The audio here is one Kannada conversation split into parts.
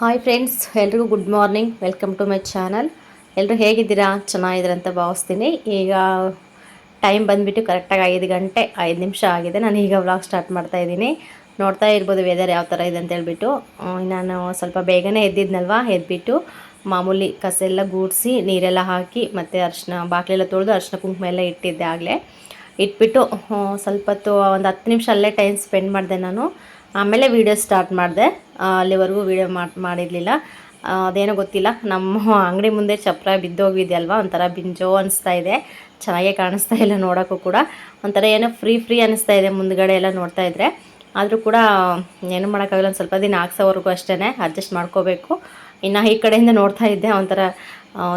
ಹಾಯ್ ಫ್ರೆಂಡ್ಸ್ ಎಲ್ರಿಗೂ good morning welcome to my channel ಎಲ್ಲರೂ ಹೇಗಿದ್ದೀರಾ? ಚೆನ್ನಾಗಿದ್ದೀರಾ ಅಂತ ಭಾವಿಸ್ತೀನಿ. ಈಗ ಟೈಮ್ ಬಂದುಬಿಟ್ಟು ಕರೆಕ್ಟಾಗಿ ಐದು ಗಂಟೆ, ಐದು ನಿಮಿಷ ಆಗಿದೆ. ನಾನು ಈಗ ವ್ಲಾಗ್ ಸ್ಟಾರ್ಟ್ ಮಾಡ್ತಾ ಇದ್ದೀನಿ. ನೋಡ್ತಾ ಇರ್ಬೋದು ವೆದರ್ ಯಾವ ಥರ ಇದೆ ಅಂತ ಹೇಳ್ಬಿಟ್ಟು. ನಾನು ಸ್ವಲ್ಪ ಬೇಗನೆ ಎದ್ದಿದ್ನಲ್ವ? ಎದ್ಬಿಟ್ಟು ಮಾಮೂಲಿ ಕಸ ಎಲ್ಲ ಗೂಡಿಸಿ ನೀರೆಲ್ಲ ಹಾಕಿ ಮತ್ತು ಅರ್ಶಿನ ಬಾಗಿಲೆಲ್ಲ ತೊಳೆದು ಅರ್ಶಿನ ಕುಂಕುಮ ಎಲ್ಲ ಇಟ್ಟಿದ್ದೆ ಆಗಲೇ. ಇಟ್ಬಿಟ್ಟು ಸ್ವಲ್ಪ ಹೊತ್ತು ಒಂದು ಹತ್ತು ನಿಮಿಷ ಅಲ್ಲೇ ಟೈಮ್ ಸ್ಪೆಂಡ್ ಮಾಡಿದೆ ನಾನು. ಆಮೇಲೆ ವೀಡಿಯೋ ಸ್ಟಾರ್ಟ್ ಮಾಡಿದೆ. ಅಲ್ಲಿವರೆಗೂ ವೀಡಿಯೋ ಮಾಡಿ, ಮಾಡಿರಲಿಲ್ಲ. ಅದೇನೋ ಗೊತ್ತಿಲ್ಲ. ನಮ್ಮ ಅಂಗಡಿ ಮುಂದೆ ಚಪ್ರ ಬಿದ್ದೋಗಿದೆ ಅಲ್ವಾ ಒಂಥರ ಬಿಂಜೋ ಅನಿಸ್ತಾ ಇದೆ. ಚೆನ್ನಾಗೇ ಕಾಣಿಸ್ತಾ ಇಲ್ಲ ನೋಡೋಕ್ಕೂ ಕೂಡ. ಒಂಥರ ಏನೋ ಫ್ರೀ ಫ್ರೀ ಅನಿಸ್ತಾ ಇದೆ ಮುಂದ್ಗಡೆ ಎಲ್ಲ ನೋಡ್ತಾ ಇದ್ರೆ. ಆದರೂ ಕೂಡ ಏನು ಮಾಡೋಕ್ಕಾಗಲ್ಲ. ಒಂದು ಸ್ವಲ್ಪ ದಿನ ಹಾಕ್ಸೋವರೆಗೂ ಅಷ್ಟೇ ಅಡ್ಜಸ್ಟ್ ಮಾಡ್ಕೋಬೇಕು. ಇನ್ನು ಈ ಕಡೆಯಿಂದ ನೋಡ್ತಾ ಇದ್ದೆ. ಒಂಥರ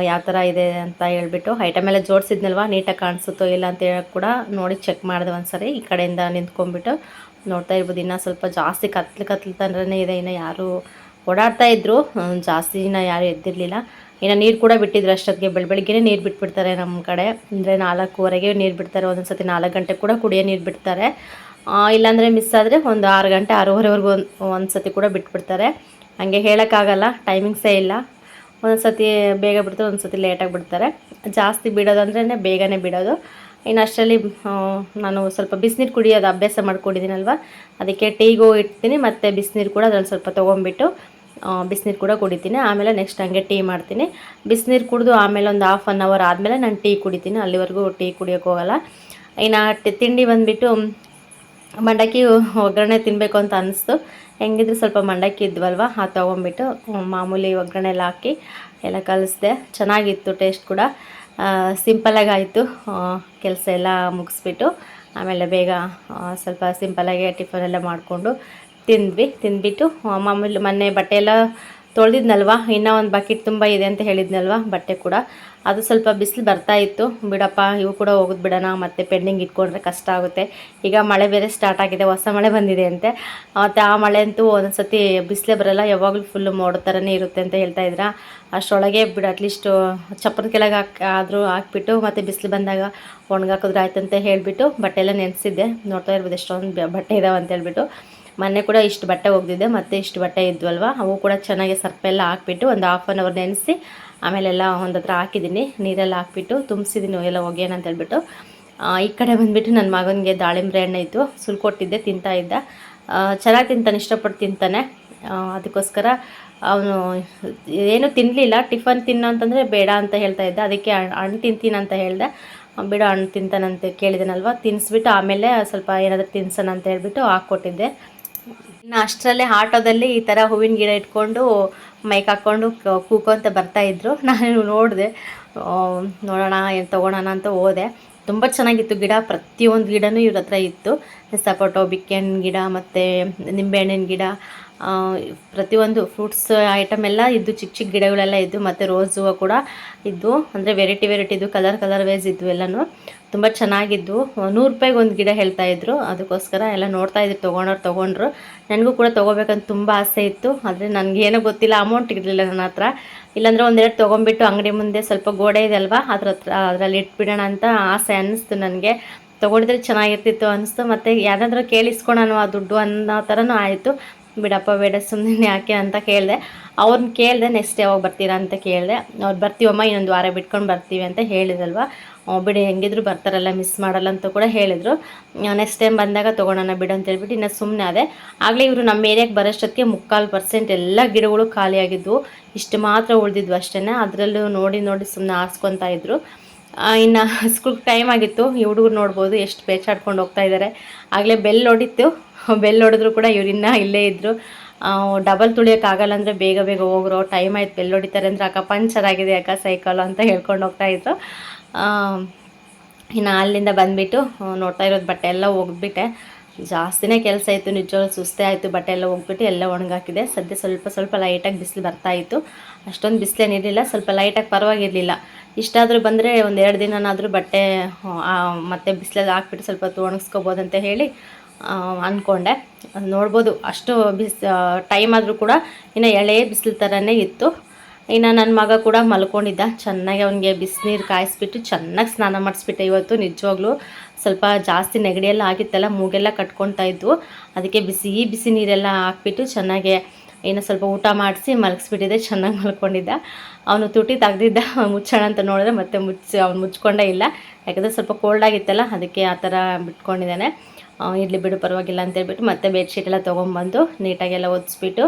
ಯಾವ ಥರ ಇದೆ ಅಂತ ಹೇಳ್ಬಿಟ್ಟು ಐಟಮ್ ಎಲ್ಲ ಜೋಡಿಸಿದ್ನಲ್ವ? ನೀಟಾಗಿ ಕಾಣಿಸುತ್ತೋ ಇಲ್ಲ ಅಂತ ಹೇಳಕ್ಕೆ ಕೂಡ ನೋಡಿ ಚೆಕ್ ಮಾಡಿದೆ ಒಂದು ಸರಿ ಈ ಕಡೆಯಿಂದ ನಿಂತ್ಕೊಂಡ್ಬಿಟ್ಟು ನೋಡ್ತಾ ಇರ್ಬೋದು. ಇನ್ನೂ ಸ್ವಲ್ಪ ಜಾಸ್ತಿ ಕತ್ಲು ಕತ್ಲು ತಂದ್ರೇ ಇದೆ. ಇನ್ನು ಯಾರು ಓಡಾಡ್ತಾ ಹ್ಮ್, ಜಾಸ್ತಿ ಇನ್ನು ಯಾರು ಎದ್ದಿರಲಿಲ್ಲ. ಇನ್ನು ನೀರು ಕೂಡ ಬಿಟ್ಟಿದ್ರು ಅಷ್ಟೊತ್ತಿಗೆ. ಬೆಳ ಬೆಳಿಗ್ಗೆ ನೀರು ಬಿಟ್ಬಿಡ್ತಾರೆ ನಮ್ಮ ಕಡೆ. ಅಂದರೆ ನಾಲ್ಕೂವರೆಗೆ ನೀರು ಬಿಡ್ತಾರೆ. ಒಂದೊಂದು ಸತಿ ನಾಲ್ಕು ಗಂಟೆ ಕೂಡ ಕುಡಿಯೋ ನೀರು ಬಿಡ್ತಾರೆ. ಇಲ್ಲಾಂದರೆ ಮಿಸ್ ಆದರೆ ಒಂದು ಆರು ಗಂಟೆ ಆರೂವರೆವರೆಗೂ ಒಂದು ಒಂದು ಸತಿ ಕೂಡ ಬಿಟ್ಬಿಡ್ತಾರೆ. ಹಂಗೆ ಹೇಳೋಕ್ಕಾಗಲ್ಲ. ಟೈಮಿಂಗ್ಸೇ ಇಲ್ಲ. ಒಂದೊಂದು ಸತಿ ಬೇಗ ಬಿಡ್ತಾರೆ ಒಂದು ಸತಿ ಲೇಟಾಗಿ ಬಿಡ್ತಾರೆ. ಜಾಸ್ತಿ ಬಿಡೋದಂದ್ರೆ ಬೇಗನೆ ಬಿಡೋದು. ಇನ್ನು ಅಷ್ಟರಲ್ಲಿ ನಾನು ಸ್ವಲ್ಪ ಬಿಸಿನೀರು ಕುಡಿಯೋದು ಅಭ್ಯಾಸ ಮಾಡ್ಕೊಂಡಿದ್ದೀನಲ್ವ? ಅದಕ್ಕೆ ಟೀಗೂ ಇಡ್ತೀನಿ, ಮತ್ತು ಬಿಸಿನೀರು ಕೂಡ ಅದ್ರಲ್ಲಿ ಸ್ವಲ್ಪ ತೊಗೊಂಬಿಟ್ಟು ಬಿಸಿನೀರು ಕೂಡ ಕುಡಿತೀನಿ. ಆಮೇಲೆ ನೆಕ್ಸ್ಟ್ ಹಂಗೆ ಟೀ ಮಾಡ್ತೀನಿ. ಬಿಸಿನೀರು ಕುಡಿದು ಆಮೇಲೆ ಒಂದು ಹಾಫ್ ಆನ್ ಅವರ್ ಆದಮೇಲೆ ನಾನು ಟೀ ಕುಡಿತೀನಿ. ಅಲ್ಲಿವರೆಗೂ ಟೀ ಕುಡಿಯೋಕೆ ಹೋಗಲ್ಲ. ಇನ್ನು ತಿಂಡಿ ಬಂದುಬಿಟ್ಟು, ಮಂಡಕ್ಕಿ ಒಗ್ಗರಣೆ ತಿನ್ನಬೇಕು ಅಂತ ಅನಿಸ್ತು. ಹೆಂಗಿದ್ರು ಸ್ವಲ್ಪ ಮಂಡಕ್ಕಿ ಇದ್ವಲ್ವ, ಆ ತೊಗೊಂಬಿಟ್ಟು, ಮಾಮೂಲಿ ಒಗ್ಗರಣೆ ಎಲ್ಲ ಹಾಕಿ ಎಲ್ಲ ಕಲಿಸ್ದೆ. ಚೆನ್ನಾಗಿತ್ತು ಟೇಸ್ಟ್ ಕೂಡ. ಸಿಂಪಲಾಗಿ ಆಯಿತು. ಕೆಲಸ ಎಲ್ಲ ಮುಗಿಸ್ಬಿಟ್ಟು ಆಮೇಲೆ ಬೇಗ ಸ್ವಲ್ಪ ಸಿಂಪಲಾಗಿ ಟಿಫನ್ ಎಲ್ಲ ಮಾಡಿಕೊಂಡು ತಿಂದ್ವಿ. ತಿಂದ್ಬಿಟ್ಟು ಮಾಮೂಲಿ ಮೊನ್ನೆ ಬಟ್ಟೆ ಎಲ್ಲ ತೊಳೆದಿದ್ನಲ್ವ? ಇನ್ನೂ ಒಂದು ಬಕೆಟ್ ತುಂಬ ಇದೆ ಅಂತ ಹೇಳಿದ್ನಲ್ವ? ಬಟ್ಟೆ ಕೂಡ. ಅದು ಸ್ವಲ್ಪ ಬಿಸಿಲು ಬರ್ತಾ ಇತ್ತು. ಬಿಡಪ್ಪ, ಇವು ಕೂಡ ಹೋಗೋದು ಬಿಡೋಣ. ಮತ್ತು ಪೆಂಡಿಂಗ್ ಇಟ್ಕೊಂಡ್ರೆ ಕಷ್ಟ ಆಗುತ್ತೆ. ಈಗ ಮಳೆ ಬೇರೆ ಸ್ಟಾರ್ಟ್ ಆಗಿದೆ. ಹೊಸ ಮಳೆ ಬಂದಿದೆ ಅಂತೆ. ಮತ್ತು ಆ ಮಳೆ ಅಂತೂ ಒಂದೊಂದ್ಸತಿ ಬಿಸಿಲೇ ಬರೋಲ್ಲ. ಯಾವಾಗಲೂ ಫುಲ್ಲು ಮೋಡ ಥರನೇ ಇರುತ್ತೆ ಅಂತ ಹೇಳ್ತಾ ಇದ್ರ. ಅಷ್ಟರೊಳಗೆ ಬಿಡು ಅಟ್ಲೀಸ್ಟು ಚಪ್ಪರದ ಕೆಳಗೆ ಹಾಕಿ ಆದರೂ ಹಾಕ್ಬಿಟ್ಟು ಮತ್ತು ಬಿಸಿಲು ಬಂದಾಗ ಒಣಗಾಕಿದ್ರೆ ಆಯ್ತು ಅಂತ ಹೇಳಿಬಿಟ್ಟು ಬಟ್ಟೆ ಎಲ್ಲ ನೆನೆಸಿದ್ದೆ. ನೋಡ್ತಾ ಇರ್ಬೋದು ಎಷ್ಟೊಂದು ಬಟ್ಟೆ ಇದಾವೆ ಅಂತ ಹೇಳ್ಬಿಟ್ಟು. ಮೊನ್ನೆ ಕೂಡ ಇಷ್ಟು ಬಟ್ಟೆ ಒಗ್ದಿದ್ದೆ ಮತ್ತೆ ಇಷ್ಟು ಬಟ್ಟೆ ಇದ್ವಲ್ವ? ಅವು ಕೂಡ ಚೆನ್ನಾಗಿ ಸರ್ಪೆಲ್ಲ ಹಾಕ್ಬಿಟ್ಟು ಒಂದು ಹಾಫ್ ಆನ್ ಅವರ್ ನೆನೆಸಿ, ಆಮೇಲೆಲ್ಲ ಒಂದು ಹತ್ರ ಹಾಕಿದ್ದೀನಿ. ನೀರೆಲ್ಲ ಹಾಕ್ಬಿಟ್ಟು ತುಂಬಿಸಿದ್ದೀನಿ ಎಲ್ಲ ಒಗೆಯೋಣ ಅಂತ ಹೇಳ್ಬಿಟ್ಟು. ಈ ಕಡೆ ಬಂದುಬಿಟ್ಟು ನನ್ನ ಮಗನಿಗೆ ದಾಳಿಂಬ್ರೆ ಹಣ್ಣು ಇತ್ತು ಸುಲ್ಕೊಟ್ಟಿದ್ದೆ ತಿಂತಾ ಇದ್ದ. ಚೆನ್ನಾಗಿ ತಿಂತಾನೆ, ಇಷ್ಟಪಟ್ಟು ತಿಂತಾನೆ. ಅದಕ್ಕೋಸ್ಕರ ಅವನು ಏನು ತಿನ್ನಲಿಲ್ಲ ಟಿಫನ್ ತಿನ್ನೋ ಅಂತಂದರೆ ಬೇಡ ಅಂತ ಹೇಳ್ತಾ ಇದ್ದ. ಅದಕ್ಕೆ ಹಣ್ಣು ತಿಂತೀನಿ ಅಂತ ಹೇಳಿದೆ. ಬಿಡು ಹಣ್ಣು ತಿಂತಾನಂತೆ ಕೇಳಿದನಲ್ವ? ತಿನ್ನಿಸ್ಬಿಟ್ಟು ಆಮೇಲೆ ಸ್ವಲ್ಪ ಏನಾದರೂ ತಿನ್ಸೋಣ ಅಂತ ಹೇಳಿಬಿಟ್ಟು ಹಾಕ್ಕೊಟ್ಟಿದ್ದೆ. ಇನ್ನು ಅಷ್ಟರಲ್ಲೇ ಆಟೋದಲ್ಲಿ ಈ ಥರ ಹೂವಿನ ಗಿಡ ಇಟ್ಕೊಂಡು ಮೈಕ್ ಹಾಕ್ಕೊಂಡು ಬರ್ತಾ ಇದ್ರು. ನಾನು ನೋಡಿದೆ. ನೋಡೋಣ, ಏನು ತೊಗೊಳೋಣ ಅಂತ ಹೋದೆ. ತುಂಬ ಚೆನ್ನಾಗಿತ್ತು ಗಿಡ. ಪ್ರತಿಯೊಂದು ಗಿಡನೂ ಇವ್ರ ಹತ್ರ ಇತ್ತು. ಸಪೋಟೊ ಬಿಕ್ಕೆಹಣ್ಣು ಗಿಡ ಮತ್ತು ನಿಂಬೆಹಣ್ಣಿನ ಗಿಡ. ಪ್ರತಿಯೊಂದು ಫ್ರೂಟ್ಸ್ ಐಟಮ್ ಎಲ್ಲ ಇದ್ದು ಚಿಕ್ಕ ಚಿಕ್ಕ ಗಿಡಗಳೆಲ್ಲ ಇದ್ದು ಮತ್ತು ರೋಸ್ ಕೂಡ ಇದ್ದು, ಅಂದರೆ ವೆರೈಟಿ ವೆರೈಟಿ ಇದ್ದು ಕಲರ್ ಕಲರ್ ವೈಸ್ ಇದ್ದು ಎಲ್ಲನೂ. ತುಂಬ ಚೆನ್ನಾಗಿದ್ದು. ನೂರು ರೂಪಾಯಿಗೆ ಒಂದು ಗಿಡ ಹೇಳ್ತಾ ಇದ್ರು. ಅದಕ್ಕೋಸ್ಕರ ಎಲ್ಲ ನೋಡ್ತಾ ಇದ್ರು ತೊಗೊಂಡವ್ರು ತೊಗೊಂಡ್ರು. ನನಗೂ ಕೂಡ ತೊಗೋಬೇಕಂತ ತುಂಬ ಆಸೆ ಇತ್ತು. ಆದರೆ ನನಗೇನೋ ಗೊತ್ತಿಲ್ಲ. ಅಮೌಂಟ್ ಇರಲಿಲ್ಲ ನನ್ನ ಹತ್ರ. ಇಲ್ಲಾಂದರೆ ಒಂದೆರಡು ತೊಗೊಂಬಿಟ್ಟು ಅಂಗಡಿ ಮುಂದೆ ಸ್ವಲ್ಪ ಗೋಡೆ ಇದೆ ಅಲ್ವಾ? ಅದ್ರ ಹತ್ರ, ಅದರಲ್ಲಿ ಇಟ್ಬಿಡೋಣ ಅಂತ ಆಸೆ ಅನ್ನಿಸ್ತು ನನಗೆ. ತೊಗೊಂಡಿದ್ರೆ ಚೆನ್ನಾಗಿರ್ತಿತ್ತು ಅನಿಸ್ತು ಮತ್ತು ಯಾರಾದರೂ ಕೇಳಿಸ್ಕೊಳೋಣ ಆ ದುಡ್ಡು ಅನ್ನೋ ಥರನೂ ಆಯಿತು. ಬಿಡಪ್ಪ, ಬೇಡ ಸುಮ್ಮನೆ ಯಾಕೆ ಅಂತ ಕೇಳಿದೆ. ಅವ್ರನ್ನ ಕೇಳಿದೆ ನೆಕ್ಸ್ಟ್ ಯಾವಾಗ ಬರ್ತೀರಾ ಅಂತ ಕೇಳಿದೆ. ಅವ್ರು ಬರ್ತೀವಮ್ಮ, ಇನ್ನೊಂದು ವಾರ ಬಿಟ್ಕೊಂಡು ಬರ್ತೀವಿ ಅಂತ ಹೇಳಿದ್ರಲ್ವ. ಬಿಡಿ, ಹೆಂಗಿದ್ರು ಬರ್ತಾರಲ್ಲ ಮಿಸ್ ಮಾಡಲ್ಲ ಅಂತ ಕೂಡ ಹೇಳಿದರು. ನೆಕ್ಸ್ಟ್ ಟೈಮ್ ಬಂದಾಗ ತೊಗೊಳೋಣ ಬಿಡು ಅಂತ ಹೇಳ್ಬಿಟ್ಟು ಇನ್ನು ಸುಮ್ಮನೆ ಅದೇ ಆಗಲೇ ಇವರು ನಮ್ಮ ಏರಿಯಾಗೆ ಬರೋಷ್ಟೊತ್ತಿಗೆ ಮುಕ್ಕಾಲು ಪರ್ಸೆಂಟ್ ಎಲ್ಲ ಗಿಡಗಳು ಖಾಲಿಯಾಗಿದ್ವು ಇಷ್ಟು ಮಾತ್ರ ಉಳಿದಿದ್ವು ಅಷ್ಟೇ ಅದರಲ್ಲೂ ನೋಡಿ ನೋಡಿ ಸುಮ್ಮನೆ ಆರಿಸ್ಕೊತಾ ಇದ್ರು. ಇನ್ನು ಸ್ಕೂಲ್ ಟೈಮ್ ಆಗಿತ್ತು. ಈ ಹುಡುಗರು ನೋಡ್ಬೋದು, ಎಷ್ಟು ಬೇಚಾಡ್ಕೊಂಡು ಹೋಗ್ತಾ ಇದ್ದಾರೆ ಆಗಲೇ ಬೆಲ್ ಹೊಡಿತು ಬೆಲ್ ಹೊಡೆದ್ರು ಕೂಡ ಇವರಿನ್ನ ಇಲ್ಲೇ ಇದ್ದರು ಡಬಲ್ ತುಳಿಯೋಕ್ಕಾಗಲ್ಲ ಅಂದರೆ ಬೇಗ ಬೇಗ ಹೋಗ್ರು ಟೈಮ್ ಆಯ್ತು ಬೆಲ್ ಹೊಡಿತಾರೆ ಅಂದರೆ ಅಕ್ಕ ಪಂಚರ್ ಆಗಿದೆ ಅಕ್ಕ ಸೈಕಲ್ ಅಂತ ಹೇಳ್ಕೊಂಡು ಹೋಗ್ತಾ ಆ, ಇನ್ನು ಅಲ್ಲಿಂದ ಬಂದುಬಿಟ್ಟು ನೋಡ್ತಾ ಇರೋದು ಬಟ್ಟೆ ಎಲ್ಲ ಒಗ್ದ್ಬಿಟ್ಟೆ ಜಾಸ್ತಿನೇ ಕೆಲಸ ಆಯಿತು ನಿಜವಾಗ್ಲೂ ಸುಸ್ತೇ ಆಯಿತು ಬಟ್ಟೆ ಎಲ್ಲ ಹೋಗ್ಬಿಟ್ಟು ಎಲ್ಲ ಒಣಗಾಕಿದೆ. ಸದ್ಯ ಸ್ವಲ್ಪ ಸ್ವಲ್ಪ ಲೈಟಾಗಿ ಬಿಸಿಲು ಬರ್ತಾ ಇತ್ತು. ಅಷ್ಟೊಂದು ಬಿಸಿಲೇನಿರಲಿಲ್ಲ ಸ್ವಲ್ಪ ಲೈಟಾಗಿ ಪರವಾಗಿರಲಿಲ್ಲ. ಇಷ್ಟಾದರೂ ಬಂದರೆ ಒಂದು ಎರಡು ದಿನನಾದರೂ ಬಟ್ಟೆ ಮತ್ತು ಬಿಸಿಲಲ್ಲಿ ಹಾಕ್ಬಿಟ್ಟು ಸ್ವಲ್ಪ ಹೊತ್ತು ಒಣಗಿಸ್ಕೋಬೋದಂತ ಹೇಳಿ ಆ, ಅಂದ್ಕೊಂಡೆ ಅದ್ ನೋಡ್ಬೋದು. ಅಷ್ಟು ಬಿಸ್ ಟೈಮ್ ಆದರೂ ಕೂಡ ಇನ್ನು ಎಳೆ ಬಿಸಿಲು ಥರನೇ ಇತ್ತು. ಇನ್ನು ನನ್ನ ಮಗ ಕೂಡ ಮಲ್ಕೊಂಡಿದ್ದ. ಚೆನ್ನಾಗಿ ಅವನಿಗೆ ಬಿಸಿನೀರು ಕಾಯಿಸ್ಬಿಟ್ಟು ಚೆನ್ನಾಗಿ ಸ್ನಾನ ಮಾಡಿಸ್ಬಿಟ್ಟೆ ಇವತ್ತು, ನಿಜವಾಗ್ಲೂ. ಸ್ವಲ್ಪ ಜಾಸ್ತಿ ನೆಗಡಿಯೆಲ್ಲ ಆಗಿತ್ತಲ್ಲ, ಮೂಗೆಲ್ಲ ಕಟ್ಕೊತಾ ಇದ್ವು. ಅದಕ್ಕೆ ಬಿಸಿ ಬಿಸಿ ನೀರೆಲ್ಲ ಹಾಕ್ಬಿಟ್ಟು ಚೆನ್ನಾಗೆ ಇನ್ನು ಸ್ವಲ್ಪ ಊಟ ಮಾಡಿಸಿ ಮಲಗಿಸ್ಬಿಟ್ಟಿದ್ದೆ. ಚೆನ್ನಾಗಿ ಮಲ್ಕೊಂಡಿದ್ದ. ಅವನು ತುಟಿ ತೆಗ್ದಿದ್ದ. ಮುಚ್ಚೋಣ ಅಂತ ನೋಡಿದ್ರೆ ಮತ್ತೆ ಮುಚ್ಚಿ, ಅವ್ನು ಮುಚ್ಕೊಂಡೇ ಇಲ್ಲ. ಯಾಕಂದರೆ ಸ್ವಲ್ಪ ಕೋಲ್ಡ್ ಆಗಿತ್ತಲ್ಲ, ಅದಕ್ಕೆ ಆ ಥರ ಬಿಟ್ಕೊಂಡಿದ್ದಾನೆ. ಇರಲಿ ಬಿಡು, ಪರವಾಗಿಲ್ಲ ಅಂತೇಳ್ಬಿಟ್ಟು ಮತ್ತೆ ಬೆಡ್ಶೀಟ್ ಎಲ್ಲ ತೊಗೊಂಬಂದು ನೀಟಾಗೆಲ್ಲ ಒದಿಸ್ಬಿಟ್ಟು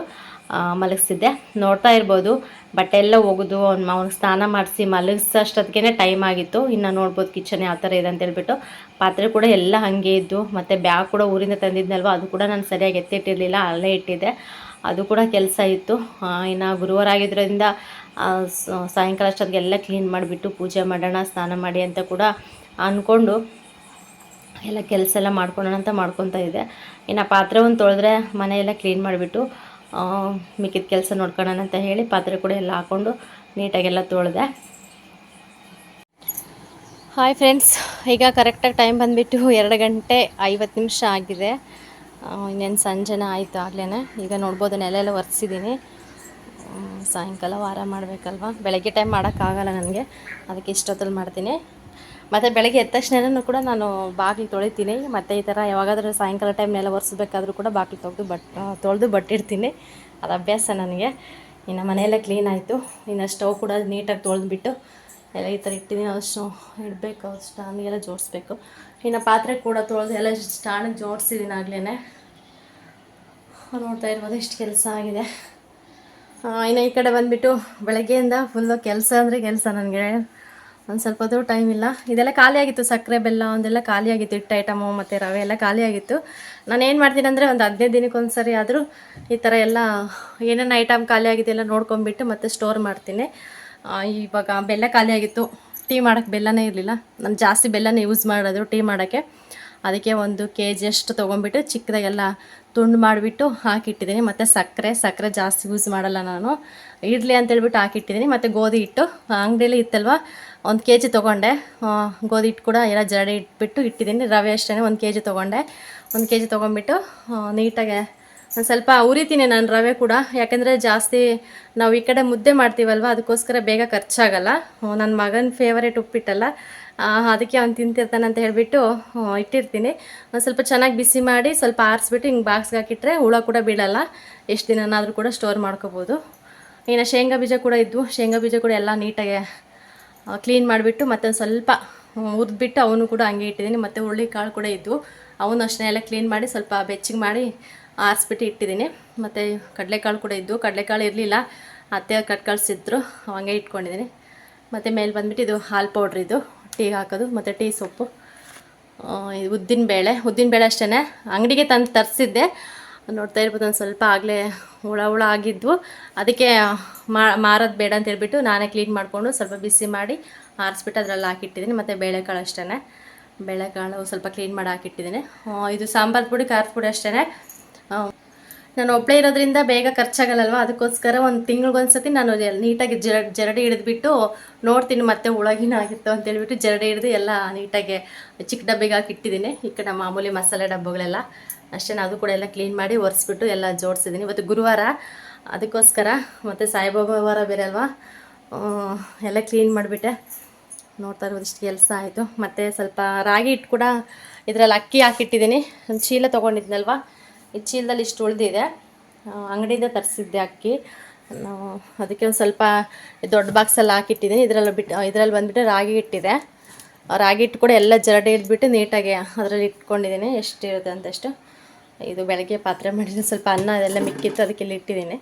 ಮಲಗಿಸಿದ್ದೆ ನೋಡ್ತಾ ಇರ್ಬೋದು, ಬಟ್ಟೆ ಎಲ್ಲ ಒಗೆದು ಅವ್ನು ಅವ್ನಿಗೆ ಸ್ನಾನ ಮಾಡಿಸಿ ಮಲಗಿಸೋಷ್ಟೊತ್ತಿಗೆ ಟೈಮ್ ಆಗಿತ್ತು. ಇನ್ನು ನೋಡ್ಬೋದು ಕಿಚನ್ ಯಾವ ಥರ ಇದೆ ಅಂತೇಳ್ಬಿಟ್ಟು. ಪಾತ್ರೆ ಕೂಡ ಎಲ್ಲ ಹಾಗೆ ಇದ್ದು, ಮತ್ತು ಬ್ಯಾಗ್ ಕೂಡ ಊರಿಂದ ತಂದಿದ್ನಲ್ವ, ಅದು ಕೂಡ ನಾನು ಸರಿಯಾಗಿ ಎತ್ತಿಟ್ಟಿರಲಿಲ್ಲ, ಅಲ್ಲೇ ಇಟ್ಟಿದ್ದೆ. ಅದು ಕೂಡ ಕೆಲಸ ಇತ್ತು. ಇನ್ನು ಗುರುವಾರ ಆಗಿದ್ದರಿಂದ ಸಾಯಂಕಾಲ ಅಷ್ಟೊತ್ತಿಗೆ ಎಲ್ಲ ಕ್ಲೀನ್ ಮಾಡಿಬಿಟ್ಟು ಪೂಜೆ ಮಾಡೋಣ, ಸ್ನಾನ ಮಾಡಿ ಅಂತ ಕೂಡ ಅಂದ್ಕೊಂಡು ಎಲ್ಲ ಕೆಲಸ ಎಲ್ಲ ಮಾಡ್ಕೊಳ್ಳೋಣ ಅಂತ ಮಾಡ್ಕೊತಾ ಇದ್ದೆ. ಇನ್ನು ಪಾತ್ರೆ ಒಂದು ತೊಳೆದ್ರೆ ಮನೆಯೆಲ್ಲ ಕ್ಲೀನ್ ಮಾಡಿಬಿಟ್ಟು ಮಿಕ್ಕಿದ ಕೆಲಸ ನೋಡ್ಕೊಳ್ಳೋಣ ಅಂತ ಹೇಳಿ ಪಾತ್ರೆ ಕೂಡ ಎಲ್ಲ ಹಾಕ್ಕೊಂಡು ನೀಟಾಗೆಲ್ಲ ತೊಳೆದೆ. ಹಾಯ್ ಫ್ರೆಂಡ್ಸ್ ಈಗ ಕರೆಕ್ಟಾಗಿ ಟೈಮ್ ಬಂದುಬಿಟ್ಟು ಎರಡು ಗಂಟೆ ಐವತ್ತು ನಿಮಿಷ ಆಗಿದೆ. ಇನ್ನೇನು ಸಂಜೆನ ಆಯಿತು ಆಗಲೇ ಈಗ ನೋಡ್ಬೋದು ನೆಲೆಲ್ಲ ಒರೆಸಿದ್ದೀನಿ ಸಾಯಂಕಾಲ ವಾರ ಮಾಡಬೇಕಲ್ವ? ಬೆಳಗ್ಗೆ ಟೈಮ್ ಮಾಡೋಕ್ಕಾಗಲ್ಲ ನನಗೆ. ಅದಕ್ಕೆ ಇಷ್ಟೊತ್ತಲ್ಲಿ ಮಾಡ್ತೀನಿ. ಮತ್ತು ಬೆಳಗ್ಗೆ ಎದ್ದ ತಕ್ಷಣನೂ ಕೂಡ ನಾನು ಬಾಗಿಲು ತೊಳಿತೀನಿ. ಮತ್ತು ಈ ಥರ ಯಾವಾಗಾದರೂ ಸಾಯಂಕಾಲ ಟೈಮ್ನೆಲ್ಲ ಒರೆಸ್ಬೇಕಾದ್ರೂ ಕೂಡ ಬಾಗಿಲು ತೊಳೆದು ಬಟ್ ತೊಳೆದು ಬಟ್ಟಿರ್ತೀನಿ. ಅದು ಅಭ್ಯಾಸ ನನಗೆ. ಇನ್ನು ಮನೆಯೆಲ್ಲ ಕ್ಲೀನ್ ಆಯಿತು. ಇನ್ನು ಸ್ಟವ್ ಕೂಡ ನೀಟಾಗಿ ತೊಳೆದುಬಿಟ್ಟು ಎಲ್ಲ ಈ ಥರ ಇಟ್ಟಿದ್ದೀನಿ. ಅಷ್ಟು ಇಡಬೇಕು ಸ್ಟಾಂಡಿಗೆಲ್ಲ ಜೋಡಿಸ್ಬೇಕು. ಇನ್ನು ಪಾತ್ರೆ ಕೂಡ ತೊಳೆದು ಎಲ್ಲ ಸ್ಟಾಂಡಿಗೆ ಜೋಡಿಸಿದ್ದೀನಿ ಆಗ್ಲೇ ನೋಡ್ತಾ ಇರ್ಬೋದು ಇಷ್ಟು ಕೆಲಸ ಆಗಿದೆ. ಇನ್ನು ಈ ಕಡೆ ಬಂದುಬಿಟ್ಟು ಬೆಳಗ್ಗೆಯಿಂದ ಫುಲ್ಲು ಕೆಲಸ ಅಂದರೆ ಕೆಲಸ ನನಗೆ. ಒಂದು ಸ್ವಲ್ಪ ಹೊತ್ತು ಟೈಮ್ ಇಲ್ಲ. ಇದೆಲ್ಲ ಖಾಲಿಯಾಗಿತ್ತು ಸಕ್ಕರೆ, ಬೆಲ್ಲ, ಒಂದೆಲ್ಲ ಖಾಲಿಯಾಗಿತ್ತು ಹಿಟ್ಟು ಐಟಮು ಮತ್ತು ರವೆ ಎಲ್ಲ ಖಾಲಿಯಾಗಿತ್ತು ನಾನು ಏನು ಮಾಡ್ತೀನಿ ಅಂದರೆ ಒಂದು ಹದಿನೈದು ದಿನಕ್ಕೆ ಒಂದು ಸರಿ ಆದರೂ ಈ ಥರ ಎಲ್ಲ ಏನೇನು ಐಟಮ್ ಖಾಲಿಯಾಗಿದೆ ಎಲ್ಲ ನೋಡ್ಕೊಂಬಿಟ್ಟು ಮತ್ತೆ ಸ್ಟೋರ್ ಮಾಡ್ತೀನಿ. ಇವಾಗ ಬೆಲ್ಲ ಖಾಲಿಯಾಗಿತ್ತು ಟೀ ಮಾಡೋಕ್ಕೆ ಬೆಲ್ಲನೇ ಇರಲಿಲ್ಲ. ನಾನು ಜಾಸ್ತಿ ಬೆಲ್ಲನೇ ಯೂಸ್ ಮಾಡೋದು ಟೀ ಮಾಡೋಕ್ಕೆ. ಅದಕ್ಕೆ ಒಂದು ಕೆ ಜಿಯಷ್ಟು ತೊಗೊಂಬಿಟ್ಟು ಚಿಕ್ಕದಾಗೆಲ್ಲ ತುಂಡು ಮಾಡಿಬಿಟ್ಟು ಹಾಕಿಟ್ಟಿದ್ದೀನಿ. ಮತ್ತು ಸಕ್ಕರೆ ಸಕ್ಕರೆ ಜಾಸ್ತಿ ಯೂಸ್ ಮಾಡಲ್ಲ ನಾನು. ಇಡ್ಲಿ ಅಂತೇಳ್ಬಿಟ್ಟು ಹಾಕಿಟ್ಟಿದ್ದೀನಿ. ಮತ್ತು ಗೋಧಿ ಹಿಟ್ಟು. ಅಂಗಡಿಯಲ್ಲಿ ಇತ್ತಲ್ವ? ಒಂದು ಕೆ ಜಿ ತೊಗೊಂಡೆ ಗೋಧಿ ಹಿಟ್ಟು ಕೂಡ ಎಲ್ಲ ಜರಡಿ ಇಟ್ಬಿಟ್ಟು ಇಟ್ಟಿದ್ದೀನಿ. ರವೆ ಅಷ್ಟೇ ಒಂದು ಕೆ ಜಿ ತೊಗೊಂಡೆ. ಒಂದು ಕೆ ಜಿ ತೊಗೊಂಬಿಟ್ಟು ನೀಟಾಗೆ ಒಂದು ಸ್ವಲ್ಪ ಉರಿತೀನಿ ನಾನು ರವೆ ಕೂಡ. ಯಾಕೆಂದರೆ ಜಾಸ್ತಿ ನಾವು ಈ ಕಡೆ ಮುದ್ದೆ ಮಾಡ್ತೀವಲ್ವ, ಅದಕ್ಕೋಸ್ಕರ ಬೇಗ ಖರ್ಚಾಗಲ್ಲ. ನನ್ನ ಮಗನ ಫೇವರೇಟ್ ಉಪ್ಪಿಟ್ಟಲ್ಲ. ಅದಕ್ಕೆ ಅವ್ನು ತಿಂತಿರ್ತಾನೆ ಅಂತ ಹೇಳಿಬಿಟ್ಟು ಇಟ್ಟಿರ್ತೀನಿ. ಒಂದು ಸ್ವಲ್ಪ ಚೆನ್ನಾಗಿ ಬಿಸಿ ಮಾಡಿ ಸ್ವಲ್ಪ ಆರಿಸ್ಬಿಟ್ಟು ಹಿಂಗೆ ಬಾಕ್ಸ್ಗೆ ಹಾಕಿಟ್ರೆ ಹುಳ ಕೂಡ ಬೀಳಲ್ಲ. ಎಷ್ಟು ದಿನನಾದರೂ ಕೂಡ ಸ್ಟೋರ್ ಮಾಡ್ಕೋಬೋದು. ಇನ್ನು ಶೇಂಗಾ ಬೀಜ ಕೂಡ ಇದ್ವು. ಶೇಂಗಾ ಬೀಜ ಕೂಡ ಎಲ್ಲ ನೀಟಾಗಿ ಕ್ಲೀನ್ ಮಾಡಿಬಿಟ್ಟು ಮತ್ತೆ ಸ್ವಲ್ಪ ಹುರಿದ್ಬಿಟ್ಟು ಅವನು ಕೂಡ ಹಂಗೆ ಇಟ್ಟಿದ್ದೀನಿ. ಮತ್ತು ಹುರುಳಿ ಕಾಳು ಕೂಡ ಇದ್ವು. ಅವನು ಅಷ್ಟನ್ನೇ ಎಲ್ಲ ಕ್ಲೀನ್ ಮಾಡಿ ಸ್ವಲ್ಪ ಬೆಚ್ಚಿಗೆ ಮಾಡಿ ಆರಿಸ್ಬಿಟ್ಟು ಇಟ್ಟಿದ್ದೀನಿ. ಮತ್ತು ಕಡಲೆಕಾಳು ಕೂಡ ಇದ್ವು. ಕಡಲೆಕಾಳು ಇರಲಿಲ್ಲ. ಅತ್ತೆ ಕಟ್ ಕಳಿಸಿದ್ರು ಹಂಗೆ ಇಟ್ಕೊಂಡಿದ್ದೀನಿ. ಮತ್ತು ಮೇಲೆ ಬಂದುಬಿಟ್ಟು ಇದು ಹಾಲು ಪೌಡ್ರ್ ಇದು, ಟೀ ಹಾಕೋದು, ಮತ್ತು ಟೀ ಸೊಪ್ಪು. ಇದು ಉದ್ದಿನ ಬೇಳೆ ಉದ್ದಿನ ಬೇಳೆ ಅಷ್ಟೇ ಅಂಗಡಿಗೆ ತಂದು ತರಿಸಿದ್ದೆ. ನೋಡ್ತಾ ಇರ್ಬೋದು, ಒಂದು ಸ್ವಲ್ಪ ಆಗಲೇ ಹುಳ ಹುಳ ಆಗಿದ್ವು. ಅದಕ್ಕೆ ಮಾರೋದು ಬೇಡ ಅಂತ ಹೇಳ್ಬಿಟ್ಟು ನಾನೇ ಕ್ಲೀನ್ ಮಾಡಿಕೊಂಡು ಸ್ವಲ್ಪ ಬಿಸಿ ಮಾಡಿ ಆರಿಸ್ಬಿಟ್ಟು ಅದರಲ್ಲಿ ಹಾಕಿಟ್ಟಿದ್ದೀನಿ. ಮತ್ತು ಬೇಳೆಕಾಳು ಅಷ್ಟೇ ಬೇಳೆಕಾಳು ಸ್ವಲ್ಪ ಕ್ಲೀನ್ ಮಾಡಿ ಹಾಕಿಟ್ಟಿದ್ದೀನಿ. ಇದು ಸಾಂಬಾರು ಪುಡಿ, ಖಾರದ ಪುಡಿ ಅಷ್ಟೇ ನಾನು ಒಬ್ಬಳೇ ಇರೋದ್ರಿಂದ ಬೇಗ ಖರ್ಚಾಗಲ್ಲಲ್ವ? ಅದಕ್ಕೋಸ್ಕರ ಒಂದು ತಿಂಗಳಿಗೊಂದ್ಸತಿ ನಾನು ನೀಟಾಗಿ ಜರ, ಜರಡಿ ಹಿಡಿದ್ಬಿಟ್ಟು ನೋಡ್ತೀನಿ ಮತ್ತೆ ಹುಳಗಿನ ಆಗಿತ್ತು ಅಂತೇಳ್ಬಿಟ್ಟು ಜರಡಿ ಹಿಡಿದು ಎಲ್ಲ ನೀಟಾಗಿ ಚಿಕ್ಕ ಡಬ್ಬಿಗೆ ಹಾಕಿಟ್ಟಿದ್ದೀನಿ. ಈ ಕಡೆ ಮಾಮೂಲಿ ಮಸಾಲೆ ಡಬ್ಬಗಳೆಲ್ಲ. ಅಷ್ಟೇ ಅದು ಕೂಡ ಎಲ್ಲ ಕ್ಲೀನ್ ಮಾಡಿ ಒರೆಸ್ಬಿಟ್ಟು ಎಲ್ಲ ಜೋಡಿಸಿದ್ದೀನಿ. ಇವತ್ತು ಗುರುವಾರ ಅದಕ್ಕೋಸ್ಕರ ಮತ್ತು ಸಾಯಿಬಾಬಾ ವಾರ ಬೇರೆ ಅಲ್ವಾ? ಎಲ್ಲ ಕ್ಲೀನ್ ಮಾಡಿಬಿಟ್ಟೆ. ನೋಡ್ತಾ ಇರೋದಿಷ್ಟು ಕೆಲಸ ಆಯಿತು. ಮತ್ತು ಸ್ವಲ್ಪ ರಾಗಿ ಹಿಟ್ಟು ಕೂಡ ಇದರಲ್ಲಿ ಅಕ್ಕಿ ಹಾಕಿಟ್ಟಿದ್ದೀನಿ. ಒಂದು ಚೀಲ ತೊಗೊಂಡಿದ್ನಲ್ವ ಈ ಚೀಲದಲ್ಲಿ ಇಷ್ಟು ಉಳಿದಿದೆ. ಅಂಗಡಿಯಿಂದ ತರಿಸಿದ್ದೆ ಅಕ್ಕಿ. ಅದಕ್ಕೆ ಒಂದು ಸ್ವಲ್ಪ ದೊಡ್ಡ ಬಾಕ್ಸಲ್ಲಿ ಹಾಕಿಟ್ಟಿದ್ದೀನಿ. ಇದರಲ್ಲಿ ಬಿಟ್ಟು ಇದರಲ್ಲಿ ಬಂದುಬಿಟ್ಟು ರಾಗಿ ಇಟ್ಟಿದೆ ರಾಗಿ ಹಿಟ್ಟು ಕೂಡ ಎಲ್ಲ ಜರಡಿ ಇಟ್ಬಿಟ್ಟು ನೀಟಾಗಿ ಅದರಲ್ಲಿ ಇಟ್ಕೊಂಡಿದ್ದೀನಿ. ಎಷ್ಟು ಇರುತ್ತೆ ಅಂತಷ್ಟು? ಇದು ಬೆಳಗ್ಗೆ ಪಾತ್ರೆ ಮಾಡಿದ್ರೆ ಸ್ವಲ್ಪ ಅನ್ನ ಅದೆಲ್ಲ ಮಿಕ್ಕಿತ್ತು ಅದಕ್ಕೆ ಇಲ್ಲಿ ಇಟ್ಟಿದ್ದೀನಿ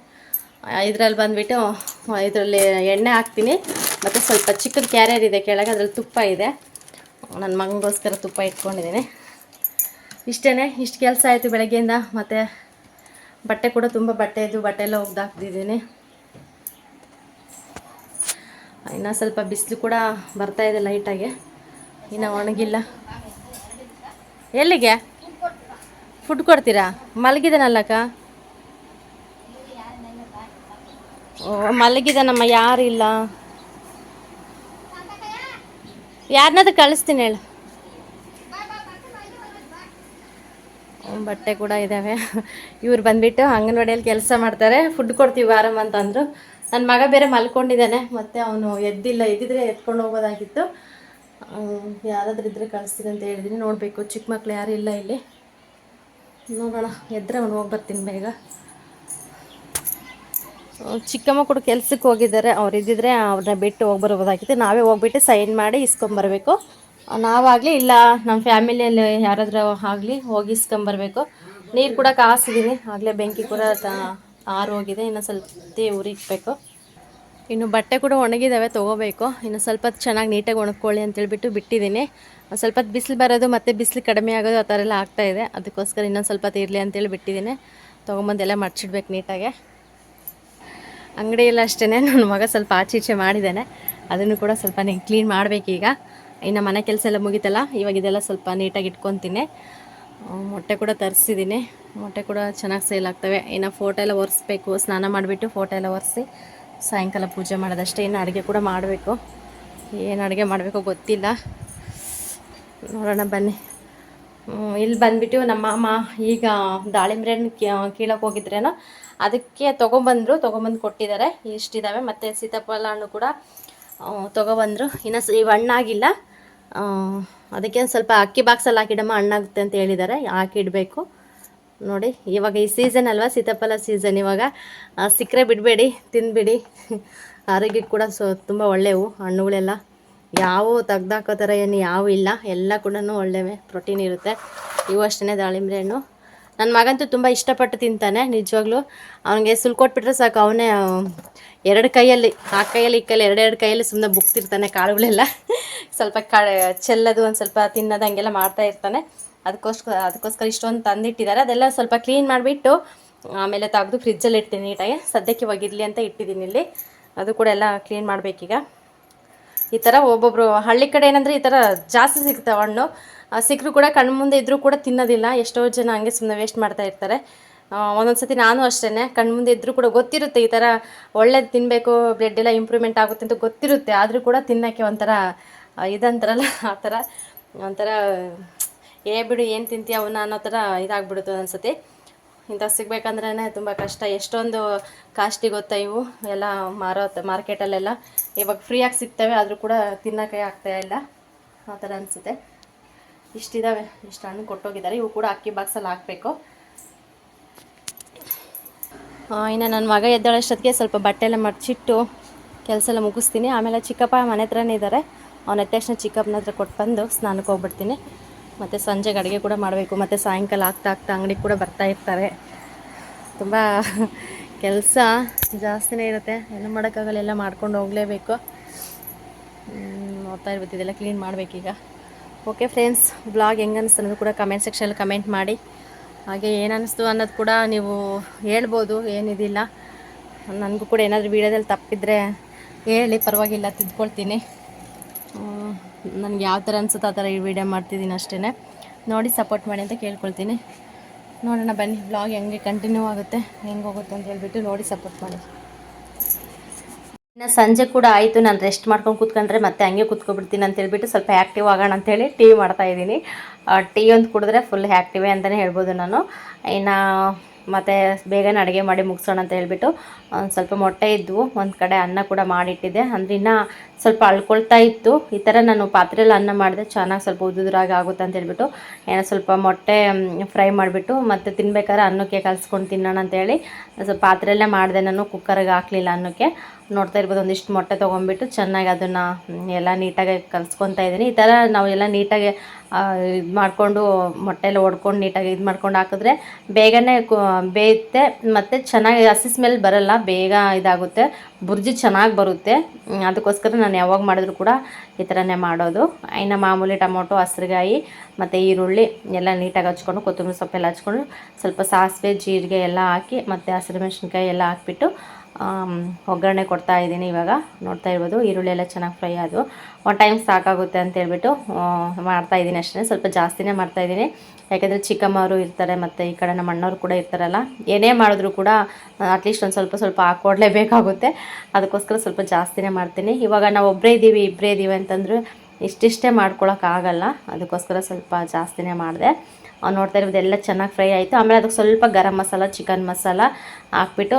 ಇದರಲ್ಲಿ ಬಂದುಬಿಟ್ಟು ಇದರಲ್ಲಿ ಎಣ್ಣೆ ಹಾಕ್ತೀನಿ. ಮತ್ತು ಸ್ವಲ್ಪ ಚಿಕ್ಕದ ಕ್ಯಾರಿಯರ್ ಇದೆ ಕೆಳಗೆ, ಅದರಲ್ಲಿ ತುಪ್ಪ ಇದೆ. ನನ್ನ ಮಗನಿಗೋಸ್ಕರ ತುಪ್ಪ ಇಟ್ಕೊಂಡಿದ್ದೀನಿ. ಇಷ್ಟೇ ಇಷ್ಟು ಕೆಲಸ ಆಯಿತು ಬೆಳಗ್ಗೆಯಿಂದ. ಮತ್ತು ಬಟ್ಟೆ ಕೂಡ ತುಂಬ ಬಟ್ಟೆ ಇದ್ದು, ಬಟ್ಟೆ ಎಲ್ಲ ಒಗ್ದಾಕ್ತಿದ್ದೀನಿ ಇನ್ನು ಸ್ವಲ್ಪ ಬಿಸಿಲು ಕೂಡ ಬರ್ತಾ ಇದೆ ಲೈಟಾಗಿ ಇನ್ನು ಒಣಗಿಲ್ಲ. ಎಲ್ಲಿಗೆ? ಫುಡ್ ಕೊಡ್ತೀರಾ? ಮಲಗಿದನಲ್ಲಕ್ಕ? ಓ, ಮಲಗಿದಾನಮ್ಮ, ಯಾರು ಇಲ್ಲ? ಯಾರನ್ನಾದ್ರೂ ಕಳಿಸ್ತೀನಿ ಹೇಳು. ಬಟ್ಟೆ ಕೂಡ ಇದ್ದಾವೆ ಇವ್ರು ಬಂದುಬಿಟ್ಟು ಅಂಗನವಾಡಿಯಲ್ಲಿ ಕೆಲಸ ಮಾಡ್ತಾರೆ. ಫುಡ್ ಕೊಡ್ತೀವಿ ವಾರಮ್ಮ ಅಂತಂದರು. ನನ್ನ ಮಗ ಬೇರೆ ಮಲ್ಕೊಂಡಿದ್ದಾನೆ. ಮತ್ತು ಅವನು ಎದ್ದಿಲ್ಲ. ಎದ್ದಿದ್ರೆ ಎತ್ಕೊಂಡು ಹೋಗೋದಾಗಿತ್ತು. ಯಾರಾದ್ರೂ ಇದ್ದರೆ ಕಳಿಸ್ತೀನಿ ಅಂತ ಹೇಳಿದ್ದೀನಿ ನೋಡಬೇಕು. ಚಿಕ್ಕ ಮಕ್ಳು ಯಾರು ಇಲ್ಲ ಇಲ್ಲಿ. ನೋಡೋಣ ಎದ್ರೆ ಅವನು ಹೋಗಿ ಬರ್ತೀನಿ ಬೇಗ. ಚಿಕ್ಕಮ್ಮ ಕೂಡ ಕೆಲ್ಸಕ್ಕೆ ಹೋಗಿದ್ದಾರೆ. ಅವ್ರು ಇದ್ದಿದ್ರೆ ಅವ್ರನ್ನ ಬಿಟ್ಟು ಹೋಗಿ ಬರ್ಬೋದಾಗಿತ್ತು. ನಾವೇ ಹೋಗ್ಬಿಟ್ಟು ಸೈನ್ ಮಾಡಿ ಇಸ್ಕೊಂಬರ್ಬೇಕು ನಾವಾಗಲಿ ಇಲ್ಲ ನಮ್ಮ ಫ್ಯಾಮಿಲಿಯಲ್ಲಿ ಯಾರಾದರೂ ಆಗಲಿ ಹೋಗಿ ಇಸ್ಕೊಂಬರ್ಬೇಕು ನೀರು ಕೂಡ ಕಾಸಿದ್ದೀನಿ ಆಗಲೇ ಬೆಂಕಿ ಕೂಡ ಆರು ಹೋಗಿದೆ. ಇನ್ನೊಂದು ಸ್ವಲ್ಪ ಉರಿಕ್ಬೇಕು ಇನ್ನು ಬಟ್ಟೆ ಕೂಡ ಒಣಗಿದ್ದಾವೆ ತೊಗೋಬೇಕು. ಇನ್ನು ಸ್ವಲ್ಪ ಚೆನ್ನಾಗಿ ನೀಟಾಗಿ ಒಣಗ್ಕೊಳ್ಳಿ ಅಂತೇಳ್ಬಿಟ್ಟು ಬಿಟ್ಟಿದ್ದೀನಿ. ಸ್ವಲ್ಪ ಬಿಸಿಲು ಬರೋದು ಮತ್ತು ಬಿಸಿಲು ಕಡಿಮೆ ಆಗೋದು ಆ ಥರ ಎಲ್ಲ ಆಗ್ತಾ ಇದೆ. ಅದಕ್ಕೋಸ್ಕರ ಇನ್ನೊಂದು ಸ್ವಲ್ಪ ಇರಲಿ ಅಂತೇಳಿ ಬಿಟ್ಟಿದ್ದೀನಿ ತೊಗೊಂಬಂದೆಲ್ಲ ಮಡ್ಚಿಡ್ಬೇಕು ನೀಟಾಗೆ. ಅಂಗಡಿಯೆಲ್ಲ ಅಷ್ಟೇ ನನ್ನ ಮಗ ಸ್ವಲ್ಪ ಆಚೆ ಈಚೆ ಮಾಡಿದ್ದಾನೆ. ಅದನ್ನು ಕೂಡ ಸ್ವಲ್ಪ ಕ್ಲೀನ್ ಮಾಡಬೇಕೀಗ. ಇನ್ನು ಮನೆ ಕೆಲಸ ಎಲ್ಲ ಮುಗಿತಲ್ಲ, ಇವಾಗ ಇದೆಲ್ಲ ಸ್ವಲ್ಪ ನೀಟಾಗಿ ಇಟ್ಕೊತೀನಿ. ಮೊಟ್ಟೆ ಕೂಡ ತರಿಸಿದ್ದೀನಿ. ಮೊಟ್ಟೆ ಕೂಡ ಚೆನ್ನಾಗಿ ಸೇಲ್ ಆಗ್ತವೆ. ಇನ್ನು ಫೋಟೋ ಎಲ್ಲ ಒರೆಸ್ಬೇಕು, ಸ್ನಾನ ಮಾಡಿಬಿಟ್ಟು ಫೋಟೋ ಎಲ್ಲ ಒರೆಸಿ. ಸಾಯಂಕಾಲ ಪೂಜೆ ಮಾಡೋದಷ್ಟೇ. ಇನ್ನು ಅಡುಗೆ ಕೂಡ ಮಾಡಬೇಕು. ಏನು ಅಡುಗೆ ಮಾಡಬೇಕು ಗೊತ್ತಿಲ್ಲ. ನೋಡೋಣ ಬನ್ನಿ. ಇಲ್ಲಿ ಬಂದ್ಬಿಟ್ಟು ನಮ್ಮ ಅಮ್ಮ ಈಗ ದಾಳಿಂಬ್ರೆ ಕೀಳಕ್ಕೆ ಹೋಗಿದ್ರೇನೋ, ಅದಕ್ಕೆ ತೊಗೊಂಬಂದರು, ತೊಗೊಂಬಂದು ಕೊಟ್ಟಿದ್ದಾರೆ. ಇಷ್ಟಿದ್ದಾವೆ ಮತ್ತು ಸೀತಾಫಲ ಹಣ್ಣು ಕೂಡ ತೊಗೊಬಂದರು. ಇನ್ನು ಇವು ಹಣ್ಣಾಗಿಲ್ಲ. ಅದಕ್ಕೆ ಸ್ವಲ್ಪ ಅಕ್ಕಿ ಬಾಕ್ಸಲ್ಲಿ ಹಾಕಿಡಮ್ಮ, ಹಣ್ಣಾಗುತ್ತೆ ಅಂತ ಹೇಳಿದ್ದಾರೆ. ಹಾಕಿಡಬೇಕು. ನೋಡಿ, ಇವಾಗ ಈ ಸೀಸನ್ ಅಲ್ವಾ? ಸೀತಾಫಲ ಸೀಸನ್ ಇವಾಗ. ಸಿಕ್ಕರೆ ಬಿಡಬೇಡಿ, ತಿನ್ಬಿಡಿ. ಆರೋಗ್ಯಕ್ಕೆ ಕೂಡ ಸೊ, ತುಂಬ ಒಳ್ಳೆಯವು ಹಣ್ಣುಗಳೆಲ್ಲ ಯಾವ ತೆಗ್ದಾಕೋ ಥರ ಏನು ಯಾವ ಇಲ್ಲ. ಎಲ್ಲ ಕೂಡ ಒಳ್ಳೆಯವೇ ಪ್ರೋಟೀನ್ ಇರುತ್ತೆ. ಇವು ಅಷ್ಟೇ ದಾಳಿಂಬೆ ಹಣ್ಣು. ನನ್ನ ಮಗಂತೂ ತುಂಬ ಇಷ್ಟಪಟ್ಟು ತಿಂತಾನೆ, ನಿಜವಾಗ್ಲೂ. ಅವನಿಗೆ ಸುಲ್ಕೊಟ್ಬಿಟ್ರೆ ಸಾಕು, ಅವನೇ ಎರಡು ಕೈಯಲ್ಲಿ ಆ ಕೈಯಲ್ಲಿ, ಈ ಕೈಯಲ್ಲಿ, ಎರಡೆರಡು ಕೈಯಲ್ಲಿ ಸುಮ್ಮನೆ ಬುಕ್ತಿರ್ತಾನೆ ಕಾಳುಗಳೆಲ್ಲ. ಸ್ವಲ್ಪ ಕಾ ಚೆಲ್ಲೋದು ಒಂದು ಸ್ವಲ್ಪ ತಿನ್ನೋದು ಹಂಗೆಲ್ಲ ಮಾಡ್ತಾ ಇರ್ತಾನೆ. ಅದಕ್ಕೋಸ್ಕರ ಅದಕ್ಕೋಸ್ಕರ ಇಷ್ಟೊಂದು ತಂದಿಟ್ಟಿದ್ದಾರೆ. ಅದೆಲ್ಲ ಸ್ವಲ್ಪ ಕ್ಲೀನ್ ಮಾಡಿಬಿಟ್ಟು, ಆಮೇಲೆ ತೆಗೆದು ಫ್ರಿಜ್ಜಲ್ಲಿ ಇಡ್ತೀನಿ ನೀಟಾಗಿ. ಸದ್ಯಕ್ಕೆ ಒಗಿರಲಿ ಅಂತ ಇಟ್ಟಿದ್ದೀನಿ ಇಲ್ಲಿ. ಅದು ಕೂಡ ಎಲ್ಲ ಕ್ಲೀನ್ ಮಾಡಬೇಕೀಗ. ಈ ಥರ ಒಬ್ಬೊಬ್ಬರು ಹಳ್ಳಿ ಕಡೆ ಏನಂದರೆ ಈ ಥರ ಜಾಸ್ತಿ ಸಿಗ್ತಾವೆ ಹಣ್ಣು. ಸಿಕ್ಕರು ಕೂಡ ಕಣ್ಣು ಮುಂದೆ ಇದ್ದರೂ ಕೂಡ ತಿನ್ನೋದಿಲ್ಲ. ಎಷ್ಟೋ ಜನ ಹಂಗೆ ಸುಮ್ಮನೆ ವೇಸ್ಟ್ ಮಾಡ್ತಾ ಇರ್ತಾರೆ. ಒಂದೊಂದು ಸತಿ ನಾನು ಅಷ್ಟೇ ಕಣ್ಣು ಮುಂದೆ ಇದ್ದರೂ ಕೂಡ ಗೊತ್ತಿರುತ್ತೆ ಈ ಥರ ಒಳ್ಳೇದು ತಿನ್ನಬೇಕು ಬ್ಲಡ್ ಎಲ್ಲ ಇಂಪ್ರೂವ್ಮೆಂಟ್ ಆಗುತ್ತೆ ಅಂತ ಗೊತ್ತಿರುತ್ತೆ. ಆದರೂ ಕೂಡ ತಿನ್ನೋಕ್ಕೆ ಒಂಥರ ಇದಂತಾರಲ್ಲ ಆ ಥರ, ಒಂಥರ ಏ ಬಿಡು, ಏನು ತಿಂತೀಯ ಅವನ್ನ ಅನ್ನೋ ಥರ ಇದಾಗ್ಬಿಡುತ್ತೆ ಒಂದೊಂದ್ಸತಿ. ಇಂಥ ಸಿಗ್ಬೇಕಂದ್ರೆ ತುಂಬ ಕಷ್ಟ. ಎಷ್ಟೊಂದು ಕಾಸ್ಟ್ಲಿ ಗೊತ್ತಾ ಇವು? ಎಲ್ಲ ಮಾರೋ ಮಾರ್ಕೆಟಲ್ಲೆಲ್ಲ. ಇವಾಗ ಫ್ರೀಯಾಗಿ ಸಿಗ್ತವೆ, ಆದರೂ ಕೂಡ ತಿನ್ನೋಕೆ ಆಗ್ತಾ ಇಲ್ಲ. ಆ ಥರ ಅನಿಸುತ್ತೆ. ಇಷ್ಟಿದ್ದಾವೆ ಇಷ್ಟು ಹಣ್ಣು ಕೊಟ್ಟೋಗಿದ್ದಾರೆ. ಇವು ಕೂಡ ಅಕ್ಕಿ ಬಾಕ್ಸಲ್ಲಿ ಹಾಕಬೇಕು. ಇನ್ನು ನನ್ನ ಮಗ ಎದ್ದೇಳಷ್ಟೊತ್ತಿಗೆ ಸ್ವಲ್ಪ ಬಟ್ಟೆ ಎಲ್ಲ ಮಡಚಿಟ್ಟು ಕೆಲಸ ಎಲ್ಲ ಮುಗಿಸ್ತೀನಿ. ಆಮೇಲೆ ಚಿಕ್ಕಪ್ಪ ಮನೆ ಹತ್ರನೇ ಇದ್ದಾರೆ ಅವನ ತಕ್ಷಣ ಚಿಕ್ಕಪ್ಪನ ಹತ್ರ ಕೊಟ್ಟು ಬಂದು ಸ್ನಾನಕ್ಕೆ ಹೋಗ್ಬಿಡ್ತೀನಿ. ಮತ್ತು ಸಂಜೆಗೆ ಅಡುಗೆ ಕೂಡ ಮಾಡಬೇಕು, ಮತ್ತು ಸಾಯಂಕಾಲ ಆಗ್ತಾ ಆಗ್ತಾ ಅಂಗಡಿಗೆ ಕೂಡ ಬರ್ತಾ ಇರ್ತಾರೆ ತುಂಬ ಕೆಲಸ ಜಾಸ್ತಿನೇ ಇರುತ್ತೆ. ಏನು ಮಾಡೋಕ್ಕಾಗಲ್ಲ, ಎಲ್ಲ ಮಾಡ್ಕೊಂಡು ಹೋಗಲೇಬೇಕು. ನೋಡ್ತಾ ಇರ್ಬೋದು ಇದೆಲ್ಲ ಕ್ಲೀನ್ ಮಾಡಬೇಕೀಗ. ಓಕೆ ಫ್ರೆಂಡ್ಸ್ ಬ್ಲಾಗ್ ಹೆಂಗೆ ಅನಿಸ್ತು ಅನ್ನೋದು ಕೂಡ ಕಮೆಂಟ್ ಸೆಕ್ಷನಲ್ಲಿ ಕಮೆಂಟ್ ಮಾಡಿ. ಹಾಗೆ ಏನು ಅನ್ನಿಸ್ತು ಅನ್ನೋದು ಕೂಡ ನೀವು ಹೇಳ್ಬೋದು ಏನಿದಿಲ್ಲ ನನಗೂ ಕೂಡ ಏನಾದರೂ ವೀಡಿಯೋದಲ್ಲಿ ತಪ್ಪಿದ್ರೆ ಹೇಳಿ, ಪರವಾಗಿಲ್ಲ, ತಿದ್ಕೊಳ್ತೀನಿ. ನನಗೆ ಯಾವ ಥರ ಅನ್ಸುತ್ತೆ ಆ ಥರ ಈ ವಿಡಿಯೋ ಮಾಡ್ತಿದ್ದೀನಿ ಅಷ್ಟೇ ನೋಡಿ ಸಪೋರ್ಟ್ ಮಾಡಿ ಅಂತ ಕೇಳ್ಕೊಳ್ತೀನಿ. ನೋಡೋಣ, ಬನ್ನಿ. ಬ್ಲಾಗ್ ಹೆಂಗೆ ಕಂಟಿನ್ಯೂ ಆಗುತ್ತೆ, ಹೆಂಗೆ ಹೋಗುತ್ತೆ ಅಂತ ಹೇಳ್ಬಿಟ್ಟು ನೋಡಿ ಸಪೋರ್ಟ್ ಮಾಡಿ. ಇನ್ನು ಸಂಜೆ ಕೂಡ ಆಯಿತು. ನಾನು ರೆಸ್ಟ್ ಮಾಡ್ಕೊಂಡು ಕೂತ್ಕೊಂಡ್ರೆ ಮತ್ತೆ ಹಂಗೆ ಕೂತ್ಕೊಬಿಡ್ತೀನಿ ಅಂತ ಹೇಳ್ಬಿಟ್ಟು ಸ್ವಲ್ಪ ಆ್ಯಕ್ಟಿವ್ ಆಗೋಣ ಅಂತೇಳಿ ಟೀ ಮಾಡ್ತಾ ಇದ್ದೀನಿ. ಟೀ ಒಂದು ಕುಡಿದ್ರೆ ಫುಲ್ ಆ್ಯಕ್ಟಿವೇ ಅಂತಲೇ ಹೇಳ್ಬೋದು ನಾನು. ಇನ್ನು ಮತ್ತು ಬೇಗನೆ ಅಡುಗೆ ಮಾಡಿ ಮುಗಿಸೋಣ ಅಂತ ಹೇಳ್ಬಿಟ್ಟು ಒಂದು ಸ್ವಲ್ಪ ಮೊಟ್ಟೆ ಇದ್ವು. ಒಂದು ಕಡೆ ಅನ್ನ ಕೂಡ ಮಾಡಿಟ್ಟಿದ್ದೆ. ಅಂದರೆ ಇನ್ನೂ ಸ್ವಲ್ಪ ಅಳ್ಕೊಳ್ತಾ ಇತ್ತು. ಈ ಥರ ನಾನು ಪಾತ್ರೆಯಲ್ಲಿ ಅನ್ನ ಮಾಡಿದೆ ಚೆನ್ನಾಗಿ ಸ್ವಲ್ಪ ಉದುದ್ರಾಗಿ ಆಗುತ್ತೆ ಅಂತ ಹೇಳ್ಬಿಟ್ಟು, ಏನೋ ಸ್ವಲ್ಪ ಮೊಟ್ಟೆ ಫ್ರೈ ಮಾಡಿಬಿಟ್ಟು, ಮತ್ತು ತಿನ್ಬೇಕಾದ್ರೆ ಅನ್ನಕ್ಕೆ ಕಲಿಸ್ಕೊಂಡು ತಿನ್ನೋಣ ಅಂತೇಳಿ ಸ್ವಲ್ಪ ಪಾತ್ರೆಯಲ್ಲೇ ಮಾಡಿದೆ ನಾನು. ಕುಕ್ಕರ್ಗೆ ಹಾಕಲಿಲ್ಲ ಅನ್ನಕ್ಕೆ. ನೋಡ್ತಾ ಇರ್ಬೋದು, ಒಂದಿಷ್ಟು ಮೊಟ್ಟೆ ತೊಗೊಂಡ್ಬಿಟ್ಟು ಚೆನ್ನಾಗಿ ಅದನ್ನು ಎಲ್ಲ ನೀಟಾಗಿ ಕಲಿಸ್ಕೊತಾ ಇದ್ದೀನಿ. ಈ ಥರ ನಾವು ಎಲ್ಲ ನೀಟಾಗಿ ಇದು ಮಾಡಿಕೊಂಡು ಮೊಟ್ಟೆಲ್ಲ ಒಡ್ಕೊಂಡು ನೀಟಾಗಿ ಇದು ಮಾಡ್ಕೊಂಡು ಹಾಕಿದ್ರೆ ಬೇಗನೆ ಬೇಯುತ್ತೆ. ಮತ್ತು ಚೆನ್ನಾಗಿ ಹಸಿ ಸ್ಮೆಲ್ ಬರಲ್ಲ, ಬೇಗ ಇದಾಗುತ್ತೆ. ಬುರ್ಜಿ ಚೆನ್ನಾಗಿ ಬರುತ್ತೆ. ಅದಕ್ಕೋಸ್ಕರ ನಾನು ಯಾವಾಗ ಮಾಡಿದ್ರು ಕೂಡ ಈ ಥರನೇ ಮಾಡೋದು. ಇನ್ನು ಮಾಮೂಲಿ ಟೊಮೊಟೊ, ಹಸಿರುಗಾಯಿ, ಮತ್ತು ಈರುಳ್ಳಿ ಎಲ್ಲ ನೀಟಾಗಿ ಹಚ್ಕೊಂಡು, ಕೊತ್ತಂಬರಿ ಸೊಪ್ಪೆಲ್ಲ ಹಚ್ಕೊಂಡು ಸ್ವಲ್ಪ ಸಾಸಿವೆ, ಜೀರಿಗೆ ಎಲ್ಲ ಹಾಕಿ, ಮತ್ತು ಹಸಿರು ಮೆಣಸಿನ್ಕಾಯಿ ಎಲ್ಲ ಹಾಕ್ಬಿಟ್ಟು ಒಗ್ಗರಣೆ ಕೊಡ್ತಾ ಇದ್ದೀನಿ ಇವಾಗ. ನೋಡ್ತಾ ಇರ್ಬೋದು, ಈರುಳ್ಳಿ ಎಲ್ಲ ಚೆನ್ನಾಗಿ ಫ್ರೈ ಆದವು. ಒನ್ ಟೈಮ್ ಸಾಕಾಗುತ್ತೆ ಅಂತ ಹೇಳ್ಬಿಟ್ಟು ಮಾಡ್ತಾ ಇದ್ದೀನಿ ಅಷ್ಟೇ. ಸ್ವಲ್ಪ ಜಾಸ್ತಿನೇ ಮಾಡ್ತಾ ಇದ್ದೀನಿ. ಯಾಕೆಂದರೆ ಚಿಕ್ಕಮ್ಮವರು ಇರ್ತಾರೆ, ಮತ್ತು ಈ ಕಡೆ ನಮ್ಮ ಅಣ್ಣವ್ರು ಕೂಡ ಇರ್ತಾರಲ್ಲ, ಏನೇ ಮಾಡಿದ್ರು ಕೂಡ ಅಟ್ಲೀಸ್ಟ್ ಒಂದು ಸ್ವಲ್ಪ ಸ್ವಲ್ಪ ಹಾಕ್ಕೊಡ್ಲೇಬೇಕಾಗುತ್ತೆ ಅದಕ್ಕೋಸ್ಕರ ಸ್ವಲ್ಪ ಜಾಸ್ತಿನೇ ಮಾಡ್ತೀನಿ. ಇವಾಗ ನಾವು ಒಬ್ಬರೇ ಇದ್ದೀವಿ ಇಬ್ಬರೇ ಇದ್ದೀವಿ ಅಂತಂದ್ರೆ, ಇಷ್ಟಿಷ್ಟೇ ಮಾಡ್ಕೊಳಕ್ಕಾಗಲ್ಲ ಅದಕ್ಕೋಸ್ಕರ ಸ್ವಲ್ಪ ಜಾಸ್ತಿನೇ ಮಾಡಿದೆ. ನೋಡ್ತಾ ಇರೋದು ಎಲ್ಲ ಚೆನ್ನಾಗಿ ಫ್ರೈ ಆಯಿತು. ಆಮೇಲೆ ಅದಕ್ಕೆ ಸ್ವಲ್ಪ ಗರಂ ಮಸಾಲ ಚಿಕನ್ ಮಸಾಲ ಹಾಕ್ಬಿಟ್ಟು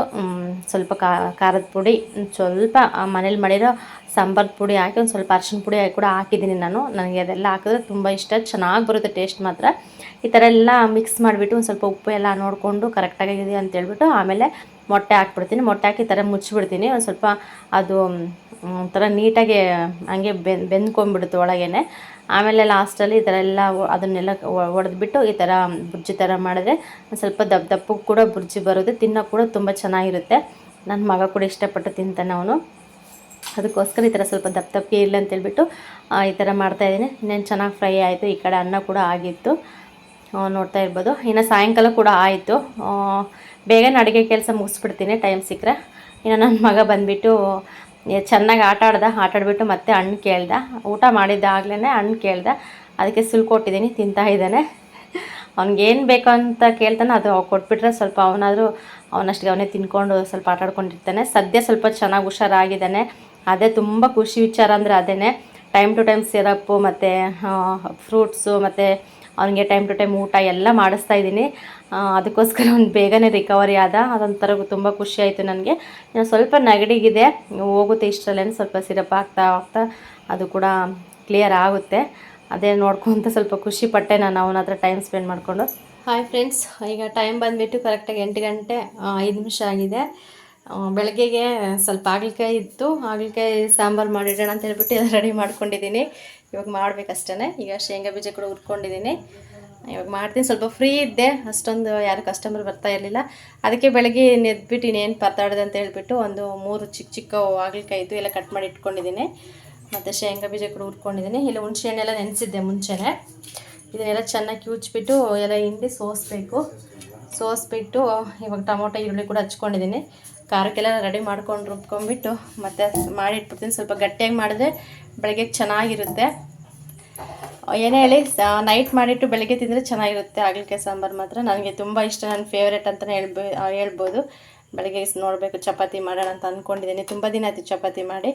ಸ್ವಲ್ಪ ಖಾರದ ಪುಡಿ ಸ್ವಲ್ಪ ಮನೇಲಿ ಮಾಡಿರೋ ಸಾಂಬಾರ್ ಪುಡಿ ಹಾಕಿ, ಒಂದು ಸ್ವಲ್ಪ ಅರ್ಶಿನ ಪುಡಿ ಕೂಡ ಹಾಕಿದ್ದೀನಿ ನಾನು. ನನಗೆ ಅದೆಲ್ಲ ಹಾಕಿದ್ರೆ ತುಂಬ ಇಷ್ಟ. ಚೆನ್ನಾಗಿ ಬರುತ್ತೆ ಟೇಸ್ಟ್ ಮಾತ್ರ. ಈ ಥರ ಎಲ್ಲ ಮಿಕ್ಸ್ ಮಾಡಿಬಿಟ್ಟು ಒಂದು ಸ್ವಲ್ಪ ಉಪ್ಪು ಎಲ್ಲ ನೋಡಿಕೊಂಡು ಕರೆಕ್ಟಾಗಿದೆಯಾ ಅಂತ ಹೇಳ್ಬಿಟ್ಟು, ಆಮೇಲೆ ಮೊಟ್ಟೆ ಹಾಕ್ಬಿಡ್ತೀನಿ. ಮೊಟ್ಟೆ ಹಾಕಿ ಥರ ಮುಚ್ಚಿಬಿಡ್ತೀನಿ. ಒಂದು ಸ್ವಲ್ಪ ಅದು ಒಂಥರ ನೀಟಾಗಿ ಹಂಗೆ ಬೆನ್, ಬೆಂದ್ಕೊಂಡ್ಬಿಡುತ್ತೆ ಒಳಗೇನೆ. ಆಮೇಲೆ ಲಾಸ್ಟಲ್ಲಿ ಈ ಥರ ಎಲ್ಲ ಅದನ್ನೆಲ್ಲ ಒಡೆದ್ಬಿಟ್ಟು ಈ ಥರ ಬುರ್ಜಿ ಥರ ಮಾಡಿದ್ರೆ ಸ್ವಲ್ಪ ದಪ್ಪ ದಪ್ಪಗೆ ಕೂಡ ಬುರ್ಜಿ ಬರುತ್ತೆ ತಿನ್ನೋ ಕೂಡ ತುಂಬ ಚೆನ್ನಾಗಿರುತ್ತೆ. ನನ್ನ ಮಗ ಕೂಡ ಇಷ್ಟಪಟ್ಟು ತಿಂತಾನೆ ಅವನು. ಅದಕ್ಕೋಸ್ಕರ ಈ ಥರ ಸ್ವಲ್ಪ ದಪ್ಪ ದಪ್ಪಗೆ ಇಲ್ಲ ಅಂತೇಳ್ಬಿಟ್ಟು ಈ ಥರ ಮಾಡ್ತಾಯಿದ್ದೀನಿ ಇನ್ನೇನು ಚೆನ್ನಾಗಿ ಫ್ರೈ ಆಯಿತು, ಈ ಕಡೆ ಅನ್ನ ಕೂಡ ಆಗಿತ್ತು. ನೋಡ್ತಾ ಇರ್ಬೋದು. ಇನ್ನು ಸಾಯಂಕಾಲ ಕೂಡ ಆಯಿತು. ಬೇಗ ಬೇಗನೆ ಅಡುಗೆ ಕೆಲಸ ಮುಗಿಸ್ಬಿಡ್ತೀನಿ ಟೈಮ್ ಸಿಕ್ಕರೆ. ಇನ್ನು ನನ್ನ ಮಗ ಬಂದುಬಿಟ್ಟು ಚೆನ್ನಾಗಿ ಆಟ ಆಡ್ದೆ ಆಟ ಆಡ್ಬಿಟ್ಟು ಮತ್ತೆ ಹಣ್ಣು ಕೇಳ್ದ. ಊಟ ಮಾಡಿದ್ದಾಗಲೇ ಹಣ್ಣು ಕೇಳ್ದೆ. ಅದಕ್ಕೆ ಸುಲ್ ಕೊಟ್ಟಿದ್ದೀನಿ, ತಿಂತಾ ಇದ್ದಾನೆ. ಅವ್ನಿಗೇನು ಬೇಕು ಅಂತ ಕೇಳ್ತಾನೆ, ಅದು ಕೊಟ್ಬಿಟ್ರೆ ಸ್ವಲ್ಪ ಅವನಾದರೂ ಅವನಷ್ಟಿಗೆ ಅವನೇ ತಿನ್ಕೊಂಡು ಸ್ವಲ್ಪ ಆಟಾಡ್ಕೊಂಡಿರ್ತಾನೆ ಸದ್ಯ ಸ್ವಲ್ಪ ಚೆನ್ನಾಗಿ ಹುಷಾರಾಗಿದ್ದಾನೆ. ಅದೇ ತುಂಬ ಖುಷಿ ವಿಚಾರ ಅಂದರೆ ಅದೇ ಟೈಮ್ ಟು ಟೈಮ್ ಸಿರಪ್ಪು ಮತ್ತು ಫ್ರೂಟ್ಸು ಮತ್ತು ಅವನಿಗೆ ಟೈಮ್ ಟು ಟೈಮ್ ಊಟ ಎಲ್ಲ ಮಾಡಿಸ್ತಾ ಇದ್ದೀನಿ. ಅದಕ್ಕೋಸ್ಕರ ಅವ್ನು ಬೇಗನೆ ರಿಕವರಿ ಆದ. ಅದೊಂಥರ ತುಂಬ ಖುಷಿ ಆಯಿತು ನನಗೆ. ಇನ್ನು ಸ್ವಲ್ಪ ನೆಗಡಿಗಿದೆ. ಹೋಗುತ್ತೆ ಇಷ್ಟರಲ್ಲೇ ಸ್ವಲ್ಪ ಸಿರಪ್ ಆಗ್ತಾ ಆಗ್ತಾ ಅದು ಕೂಡ ಕ್ಲಿಯರ್ ಆಗುತ್ತೆ. ಅದೇ ನೋಡ್ಕೊಂತ ಸ್ವಲ್ಪ ಖುಷಿ ಪಟ್ಟೆ ನಾನು ಅವನ ಹತ್ರ ಟೈಮ್ ಸ್ಪೆಂಡ್ ಮಾಡಿಕೊಂಡು. ಹಾಯ್ ಫ್ರೆಂಡ್ಸ್ ಈಗ ಟೈಮ್ ಬಂದುಬಿಟ್ಟು ಕರೆಕ್ಟಾಗಿ ಎಂಟು ಗಂಟೆ ಐದು ನಿಮಿಷ ಆಗಿದೆ. ಬೆಳಗ್ಗೆಗೆ ಸ್ವಲ್ಪ ಹಾಗಲಕಾಯಿ ಇತ್ತು. ಹಾಗಲಕಾಯಿ ಸಾಂಬಾರು ಮಾಡಿಡೋಣ ಅಂತ ಹೇಳ್ಬಿಟ್ಟು ರೆಡಿ ಮಾಡ್ಕೊಂಡಿದ್ದೀನಿ. ಇವಾಗ ಮಾಡಬೇಕಷ್ಟೇ ಈಗ ಶೇಂಗಾ ಬೀಜ ಕೂಡ ಹುರ್ಕೊಂಡಿದ್ದೀನಿ. ಇವಾಗ ಮಾಡ್ತೀನಿ. ಸ್ವಲ್ಪ ಫ್ರೀ ಇದ್ದೆ. ಅಷ್ಟೊಂದು ಯಾರು ಕಸ್ಟಮರ್ ಬರ್ತಾ ಇರಲಿಲ್ಲ. ಅದಕ್ಕೆ ಬೆಳಗ್ಗೆ ನೆದ್ಬಿಟ್ಟು ಇನ್ನೇನು ಪತ್ತಾಡ್ದೆ ಅಂತ ಹೇಳ್ಬಿಟ್ಟು ಒಂದು ಮೂರು ಚಿಕ್ಕ ಚಿಕ್ಕ ಹಾಗಲಕಾಯಿ ಇದ್ದು ಎಲ್ಲ ಕಟ್ ಮಾಡಿ ಇಟ್ಕೊಂಡಿದ್ದೀನಿ. ಮತ್ತು ಶೇಂಗಾ ಬೀಜ ಕೂಡ ಹುರ್ಕೊಂಡಿದ್ದೀನಿ. ಇಲ್ಲಿ ಹುಣಸೆ ಹಣ್ಣೆಲ್ಲ ನೆನೆಸಿದ್ದೆ ಮುಂಚೆನೇ. ಇದನ್ನೆಲ್ಲ ಚೆನ್ನಾಗಿ ಕಿವುಚ್ಬಿಟ್ಟು ಎಲ್ಲ ಹಿಂಡಿ ಸೋಸಬೇಕು. ಸೋಸ್ಬಿಟ್ಟು ಇವಾಗ ಟೊಮೊಟೊ ಈರುಳ್ಳಿ ಕೂಡ ಹಚ್ಕೊಂಡಿದ್ದೀನಿ. ಖಾರಕ್ಕೆಲ್ಲ ರೆಡಿ ಮಾಡ್ಕೊಂಡು ರುಬ್ಕೊಂಡ್ಬಿಟ್ಟು ಮತ್ತೆ ಮಾಡಿ ಇಟ್ಬಿಡ್ತೀನಿ. ಸ್ವಲ್ಪ ಗಟ್ಟಿಯಾಗಿ ಮಾಡಿದ್ರೆ ಬೆಳಗ್ಗೆ ಚೆನ್ನಾಗಿರುತ್ತೆ. ಏನೇ ಹೇಳಿ ನೈಟ್ ಮಾಡಿಟ್ಟು ಬೆಳಗ್ಗೆ ತಿಂದರೆ ಚೆನ್ನಾಗಿರುತ್ತೆ. ಹಾಗಲಕಾಯಿ ಸಾಂಬಾರು ಮಾತ್ರ ನನಗೆ ತುಂಬ ಇಷ್ಟ. ನನ್ನ ಫೇವ್ರೇಟ್ ಅಂತಲೇ ಹೇಳ್ಬೋ ಹೇಳ್ಬೋದು. ಬೆಳಗ್ಗೆ ನೋಡಬೇಕು, ಚಪಾತಿ ಮಾಡೋಣ ಅಂತ ಅಂದ್ಕೊಂಡಿದ್ದೀನಿ ತುಂಬ ದಿನ ಆಯಿತು ಚಪಾತಿ ಮಾಡಿ.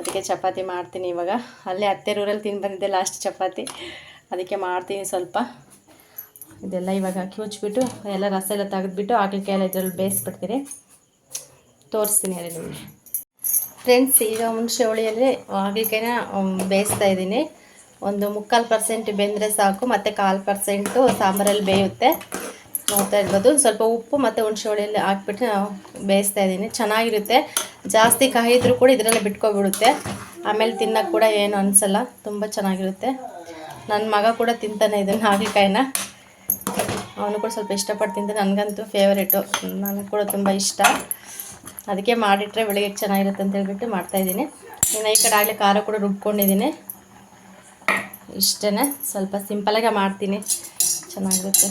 ಅದಕ್ಕೆ ಚಪಾತಿ ಮಾಡ್ತೀನಿ ಇವಾಗ. ಅಲ್ಲೇ ಅತ್ತೆರೂರಲ್ಲಿ ತಿಂದು ಬಂದಿದ್ದೆ ಲಾಸ್ಟ್ ಚಪಾತಿ. ಅದಕ್ಕೆ ಮಾಡ್ತೀನಿ ಸ್ವಲ್ಪ. ಇದೆಲ್ಲ ಇವಾಗ ಕ್ಯೂಚ್ಬಿಟ್ಟು ಎಲ್ಲ ರಸ ಎಲ್ಲ ತೆಗೆದುಬಿಟ್ಟು ಹಾಗಲಕಾಯಿ ಎಲ್ಲ ಇದರಲ್ಲಿ ಬೇಯಿಸ್ಬಿಡ್ತೀನಿ. ತೋರಿಸ್ತೀನಿ ಅದೇ ನಿಮಗೆ. ಫ್ರೆಂಡ್ಸ್ ಈಗ ಹುಣಸೆ ಹುಳಿಯಲ್ಲಿ ಹಾಗಲಕಾಯಿನ ಬೇಯಿಸ್ತಾ ಇದ್ದೀನಿ. ಒಂದು ಮುಕ್ಕಾಲು ಪರ್ಸೆಂಟ್ ಬೆಂದರೆ ಸಾಕು, ಮತ್ತು ಕಾಲು ಪರ್ಸೆಂಟು ಸಾಂಬಾರಲ್ಲಿ ಬೇಯುತ್ತೆ. ನೋಡ್ತಾ ಇರ್ಬೋದು. ಸ್ವಲ್ಪ ಉಪ್ಪು ಮತ್ತು ಹುಣಸೆ ಹುಳಿಯಲ್ಲಿ ಹಾಕ್ಬಿಟ್ಟು ಬೇಯಿಸ್ತಾ ಇದ್ದೀನಿ. ಚೆನ್ನಾಗಿರುತ್ತೆ. ಜಾಸ್ತಿ ಕಾಯಿದ್ರು ಕೂಡ ಇದರಲ್ಲಿ ಬಿಟ್ಕೊಬಿಡುತ್ತೆ. ಆಮೇಲೆ ತಿನ್ನೋಕೆ ಕೂಡ ಏನು ಅನಿಸಲ್ಲ. ತುಂಬ ಚೆನ್ನಾಗಿರುತ್ತೆ. ನನ್ನ ಮಗ ಕೂಡ ತಿಂತಾನೆ ಇದನ್ನು ಹಾಗಲಕಾಯಿನ ಅವನು ಕೂಡ ಸ್ವಲ್ಪ ಇಷ್ಟಪಟ್ಟು ತಿಂತಾನೆ. ನನಗಂತೂ ಫೇವರೇಟು ನನಗೆ ಕೂಡ ತುಂಬ ಇಷ್ಟ. ಅದಕ್ಕೆ ಮಾಡಿಟ್ರೆ ಬೆಳಗ್ಗೆ ಚೆನ್ನಾಗಿರುತ್ತೆ ಅಂತ ಹೇಳ್ಬಿಟ್ಟು ಮಾಡ್ತಾಯಿದ್ದೀನಿ ಇನ್ನು ಈ ಕಡೆ ಆಗಲೇ ಖಾರ ಕೂಡ ರುಬ್ಕೊಂಡಿದ್ದೀನಿ. ಇಷ್ಟೇ ಸ್ವಲ್ಪ ಸಿಂಪಲಾಗೆ ಮಾಡ್ತೀನಿ. ಚೆನ್ನಾಗಿರುತ್ತೆ.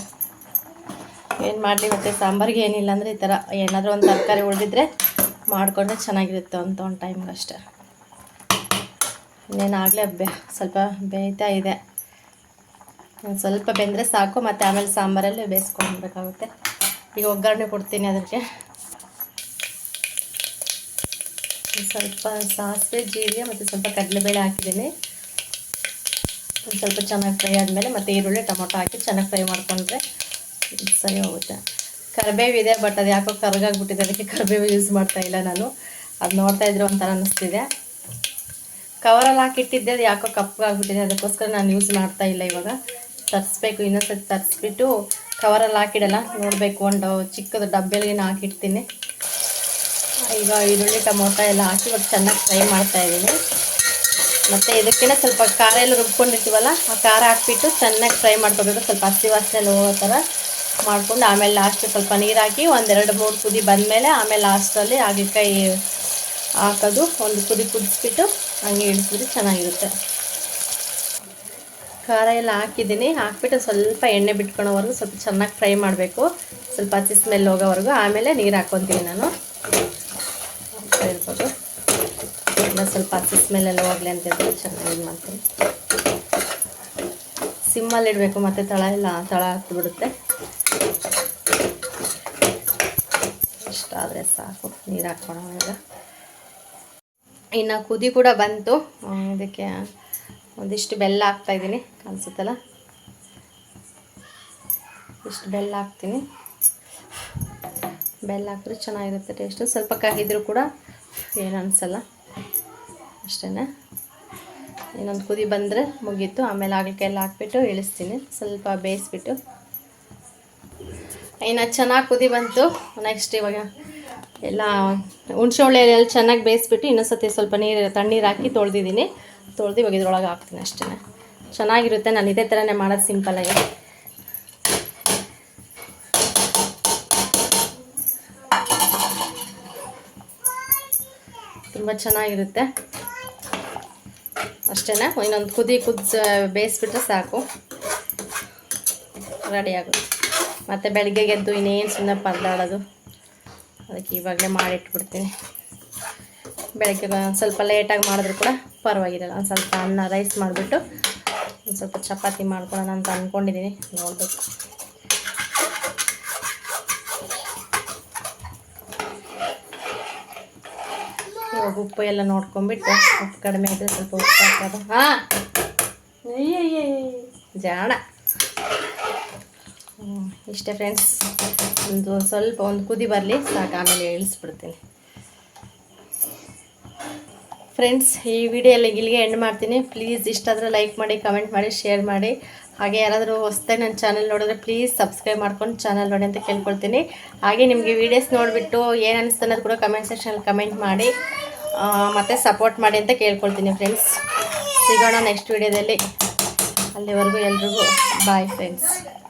ಏನು ಮಾಡಲಿ ಮತ್ತು ಸಾಂಬಾರಿಗೆ ಏನಿಲ್ಲ ಅಂದರೆ ಈ ಥರ ಏನಾದರೂ ಒಂದು ತರಕಾರಿ ಉಳಿದಿದ್ರೆ ಮಾಡಿಕೊಂಡ್ರೆ ಚೆನ್ನಾಗಿರುತ್ತೆ ಅಂತ ಒಂದು ಟೈಮ್ಗೆ ಅಷ್ಟೇ. ಇನ್ನೇನು ಆಗಲೇ ಬೆ ಸ್ವಲ್ಪ ಬೇಯ್ತಾ ಇದೆ. ಸ್ವಲ್ಪ ಬೆಂದರೆ ಸಾಕು, ಮತ್ತು ಆಮೇಲೆ ಸಾಂಬಾರಲ್ಲಿ ಬೇಯಿಸ್ಕೊಳ್ಬೇಕಾಗುತ್ತೆ ಈಗ ಒಗ್ಗರಣೆ ಕೊಡ್ತೀನಿ ಅದಕ್ಕೆ ಒಂದ್ ಸ್ವಲ್ಪ ಸಾಸಿವೆ, ಜೀರಿಗೆ ಮತ್ತು ಸ್ವಲ್ಪ ಕಡಲೆಬೇಳೆ ಹಾಕಿದ್ದೀನಿ. ಒಂದು ಸ್ವಲ್ಪ ಚೆನ್ನಾಗಿ ಫ್ರೈ ಆದಮೇಲೆ ಮತ್ತು ಈರುಳ್ಳಿ, ಟೊಮೊಟೊ ಹಾಕಿ ಚೆನ್ನಾಗಿ ಫ್ರೈ ಮಾಡ್ಕೊಂಡ್ರೆ ಸರಿ ಹೋಗುತ್ತೆ. ಕರಿಬೇವು ಇದೆ, ಬಟ್ ಅದು ಯಾಕೋ ಕರ್ಗಾಗ್ಬಿಟ್ಟಿದೆ, ಅದಕ್ಕೆ ಕರಿಬೇವು ಯೂಸ್ ಮಾಡ್ತಾ ಇಲ್ಲ ನಾನು. ಅದು ನೋಡ್ತಾ ಇದ್ರೆ ಒಂಥರ ಅನ್ನಿಸ್ತಿದೆ ಕವರಲ್ಲಿ ಹಾಕಿಟ್ಟಿದ್ದೆ ಅದು ಯಾಕೋ ಕಪ್ಪಗಾಗ್ಬಿಟ್ಟಿದೆ, ಅದಕ್ಕೋಸ್ಕರ ನಾನು ಯೂಸ್ ಮಾಡ್ತಾ ಇಲ್ಲ ಇವಾಗ. ತರಿಸ್ಬೇಕು, ಇನ್ನೊಂದ್ಸತಿ ತರಿಸ್ಬಿಟ್ಟು ಕವರಲ್ಲಿ ಹಾಕಿಡಲ್ಲ, ನೋಡಬೇಕು, ಒಂದು ಚಿಕ್ಕದು ಡಬ್ಬೆಲಿಗೆ ಹಾಕಿಡ್ತೀನಿ. ಈಗ ಈರುಳ್ಳಿ ಟೊಮೊಟೊ ಎಲ್ಲ ಹಾಕಿ ಇವಾಗ ಚೆನ್ನಾಗಿ ಫ್ರೈ ಮಾಡ್ತಾ ಇದ್ದೀನಿ. ಮತ್ತು ಇದಕ್ಕಿಂತ ಸ್ವಲ್ಪ ಖಾರ ಎಲ್ಲ ರುಬ್ಕೊಂಡಿರ್ತೀವಲ್ಲ, ಆ ಖಾರ ಹಾಕ್ಬಿಟ್ಟು ಚೆನ್ನಾಗಿ ಫ್ರೈ ಮಾಡ್ಕೋಬೇಕು. ಸ್ವಲ್ಪ ಹಸಿ ವಾಸನೆ ಹೋಗೋ ಥರ ಮಾಡ್ಕೊಂಡು, ಆಮೇಲೆ ಲಾಸ್ಟ್ ಸ್ವಲ್ಪ ನೀರು ಹಾಕಿ ಒಂದೆರಡು ಮೂರು ಕುದಿ ಬಂದಮೇಲೆ, ಆಮೇಲೆ ಲಾಸ್ಟಲ್ಲಿ ಹಾಗಲಕಾಯಿ ಹಾಕೋದು. ಒಂದು ಕುದಿ ಕುದಿಸ್ಬಿಟ್ಟು ಹಂಗೆ ಇಳಿಸಿದ್ರೆ ಚೆನ್ನಾಗಿರುತ್ತೆ. ಖಾರ ಎಲ್ಲ ಹಾಕಿದ್ದೀನಿ. ಹಾಕ್ಬಿಟ್ಟು ಸ್ವಲ್ಪ ಎಣ್ಣೆ ಬಿಟ್ಕೊಳೋವರೆಗೂ ಸ್ವಲ್ಪ ಚೆನ್ನಾಗಿ ಫ್ರೈ ಮಾಡಬೇಕು. ಸ್ವಲ್ಪ ಹಸಿ ಸ್ಮೆಲ್ ಹೋಗೋವರೆಗೂ. ಆಮೇಲೆ ನೀರು ಹಾಕ್ಕೊತೀನಿ ನಾನು. ಹಾಕ್ತಾ ಇರ್ಬೋದು ಇಲ್ಲ ಸ್ವಲ್ಪ ಹಸಿ ಸ್ಮೆಲ್ ಎಲ್ಲ ಹೋಗ್ಲಿ ಅಂತ ಹೇಳಿ ಚೆನ್ನಾಗಿ ಇದು ಮಾಡ್ತೀನಿ. ಸಿಮ್ಮಲ್ಲಿ ಇಡಬೇಕು, ಮತ್ತು ತಳ ಎಲ್ಲ ತಳ ಹತ್ತಿಬಿಡುತ್ತೆ ಇಷ್ಟಾದರೆ ಸಾಕು, ನೀರು ಹಾಕ್ಕೊಳ ಈಗ ಇನ್ನು ಕುದಿ ಕೂಡ ಬಂತು. ಇದಕ್ಕೆ ಒಂದಿಷ್ಟು ಬೆಲ್ಲ ಹಾಕ್ತಾಯಿದ್ದೀನಿ ಅನಿಸುತ್ತಲ್ಲ ಇಷ್ಟು ಬೆಲ್ಲ ಹಾಕ್ತೀನಿ. ಬೆಲ್ಲ ಹಾಕಿದ್ರೆ ಚೆನ್ನಾಗಿರುತ್ತೆ ಟೇಸ್ಟು ಸ್ವಲ್ಪ ಕಹಿದ್ರು ಕೂಡ ಏನು ಅನಿಸಲ್ಲ ಅಷ್ಟೇ ಇನ್ನೊಂದು ಕುದಿ ಬಂದರೆ ಮುಗೀತು. ಆಮೇಲೆ ಎಲ್ಲ ಹಾಕ್ಬಿಟ್ಟು ಇಳಿಸ್ತೀನಿ. ಸ್ವಲ್ಪ ಬೇಯಿಸ್ಬಿಟ್ಟು. ಇನ್ನು ಚೆನ್ನಾಗಿ ಕುದಿ ಬಂತು. ನೆಕ್ಸ್ಟ್ ಇವಾಗ ಎಲ್ಲ ಹುಣಸೆ ಎಲ್ಲ ಚೆನ್ನಾಗಿ ಬೇಯಿಸ್ಬಿಟ್ಟು ಇನ್ನೊಂದ್ಸತಿ ಸ್ವಲ್ಪ ನೀರು, ತಣ್ಣೀರು ಹಾಕಿ ತೊಳೆದಿದ್ದೀನಿ. ತೊಳೆದು ಇವಾಗ ಇದ್ರೊಳಗೆ ಹಾಕ್ತೀನಿ ಅಷ್ಟೇ ಚೆನ್ನಾಗಿರುತ್ತೆ. ನಾನು ಇದೇ ಥರನೇ ಮಾಡೋದು ಸಿಂಪಲ್ಲಾಗಿ ತುಂಬ ಚೆನ್ನಾಗಿರುತ್ತೆ. ಅಷ್ಟೇ ಇನ್ನೊಂದು ಕುದಿ ಕುದಿಸ ಬೇಯಿಸ್ಬಿಟ್ರೆ ಸಾಕು. ರೆಡಿ ಆಗುತ್ತೆ ಮತ್ತು ಬೆಳಗ್ಗೆ ಎದ್ದು ಇನ್ನೇನು ಸುಮ್ಮನೆ ಪರದಾಡೋದು ಅದಕ್ಕೆ ಇವಾಗಲೇ ಮಾಡಿಟ್ಬಿಡ್ತೀನಿ. ಬೆಳಗ್ಗೆ ಒಂದು ಸ್ವಲ್ಪ ಲೇಟಾಗಿ ಮಾಡಿದ್ರು ಕೂಡ ಪರವಾಗಿರಲ್ಲ. ಒಂದು ಸ್ವಲ್ಪ ಅನ್ನ ರೈಸ್ ಮಾಡಿಬಿಟ್ಟು ಒಂದು ಸ್ವಲ್ಪ ಚಪಾತಿ ಮಾಡ್ಕೊಳ್ಳೋಣ ಅಂತ ಅಂದ್ಕೊಂಡಿದ್ದೀನಿ ನೋಡಬೇಕು. ಉಪ್ಪು ಎಲ್ಲ ನೋಡ್ಕೊಂಬಿಟ್ಟು ಉಪ್ಪು ಕಡಿಮೆ ಇದ್ದರೆ ಸ್ವಲ್ಪ ಉಪ್ಪು ಹಾಕೋದು ಹಾಂ? ಜಾಣ ಇಷ್ಟೇ ಫ್ರೆಂಡ್ಸ್ ಒಂದು ಸ್ವಲ್ಪ ಒಂದು ಕುದಿ ಬರಲಿ ಸಾಕು ಆಮೇಲೆ ಇಳಿಸ್ಬಿಡ್ತೀನಿ ಫ್ರೆಂಡ್ಸ್ ಈ ವಿಡಿಯೋ ಎಲ್ಲ ಇಲ್ಲಿಗೆ ಎಂಡ್ ಮಾಡ್ತೀನಿ ಪ್ಲೀಸ್ ಇಷ್ಟ ಆದರೆ ಲೈಕ್ ಮಾಡಿ ಕಮೆಂಟ್ ಮಾಡಿ ಶೇರ್ ಮಾಡಿ ಹಾಗೆ ಯಾರಾದರೂ ಹೊಸ್ದಾಗಿ ನನ್ನ ಚಾನಲ್ ನೋಡಿದ್ರೆ ಪ್ಲೀಸ್ ಸಬ್ಸ್ಕ್ರೈಬ್ ಮಾಡ್ಕೊಂಡು ಚಾನಲ್ ನೋಡಿ ಅಂತ ಕೇಳ್ಕೊಳ್ತೀನಿ. ಹಾಗೆ ನಿಮಗೆ ವೀಡಿಯೋಸ್ ನೋಡಿಬಿಟ್ಟು ಏನು ಅನಿಸ್ತು ಅನ್ನೋದು ಕೂಡ ಕಮೆಂಟ್ ಸೆಕ್ಷನಲ್ಲಿ ಕಮೆಂಟ್ ಮಾಡಿ ಮತ್ತು ಮತ್ತೆ ಸಪೋರ್ಟ್ ಮಾಡಿ ಅಂತ ಕೇಳ್ಕೊಳ್ತೀನಿ ಫ್ರೆಂಡ್ಸ್ ಸಿಗೋಣ ನೆಕ್ಸ್ಟ್ ವಿಡಿಯೋದಲ್ಲಿ ಅಲ್ಲಿವರೆಗೂ ಎಲ್ರಿಗೂ ಬಾಯ್ ಫ್ರೆಂಡ್ಸ್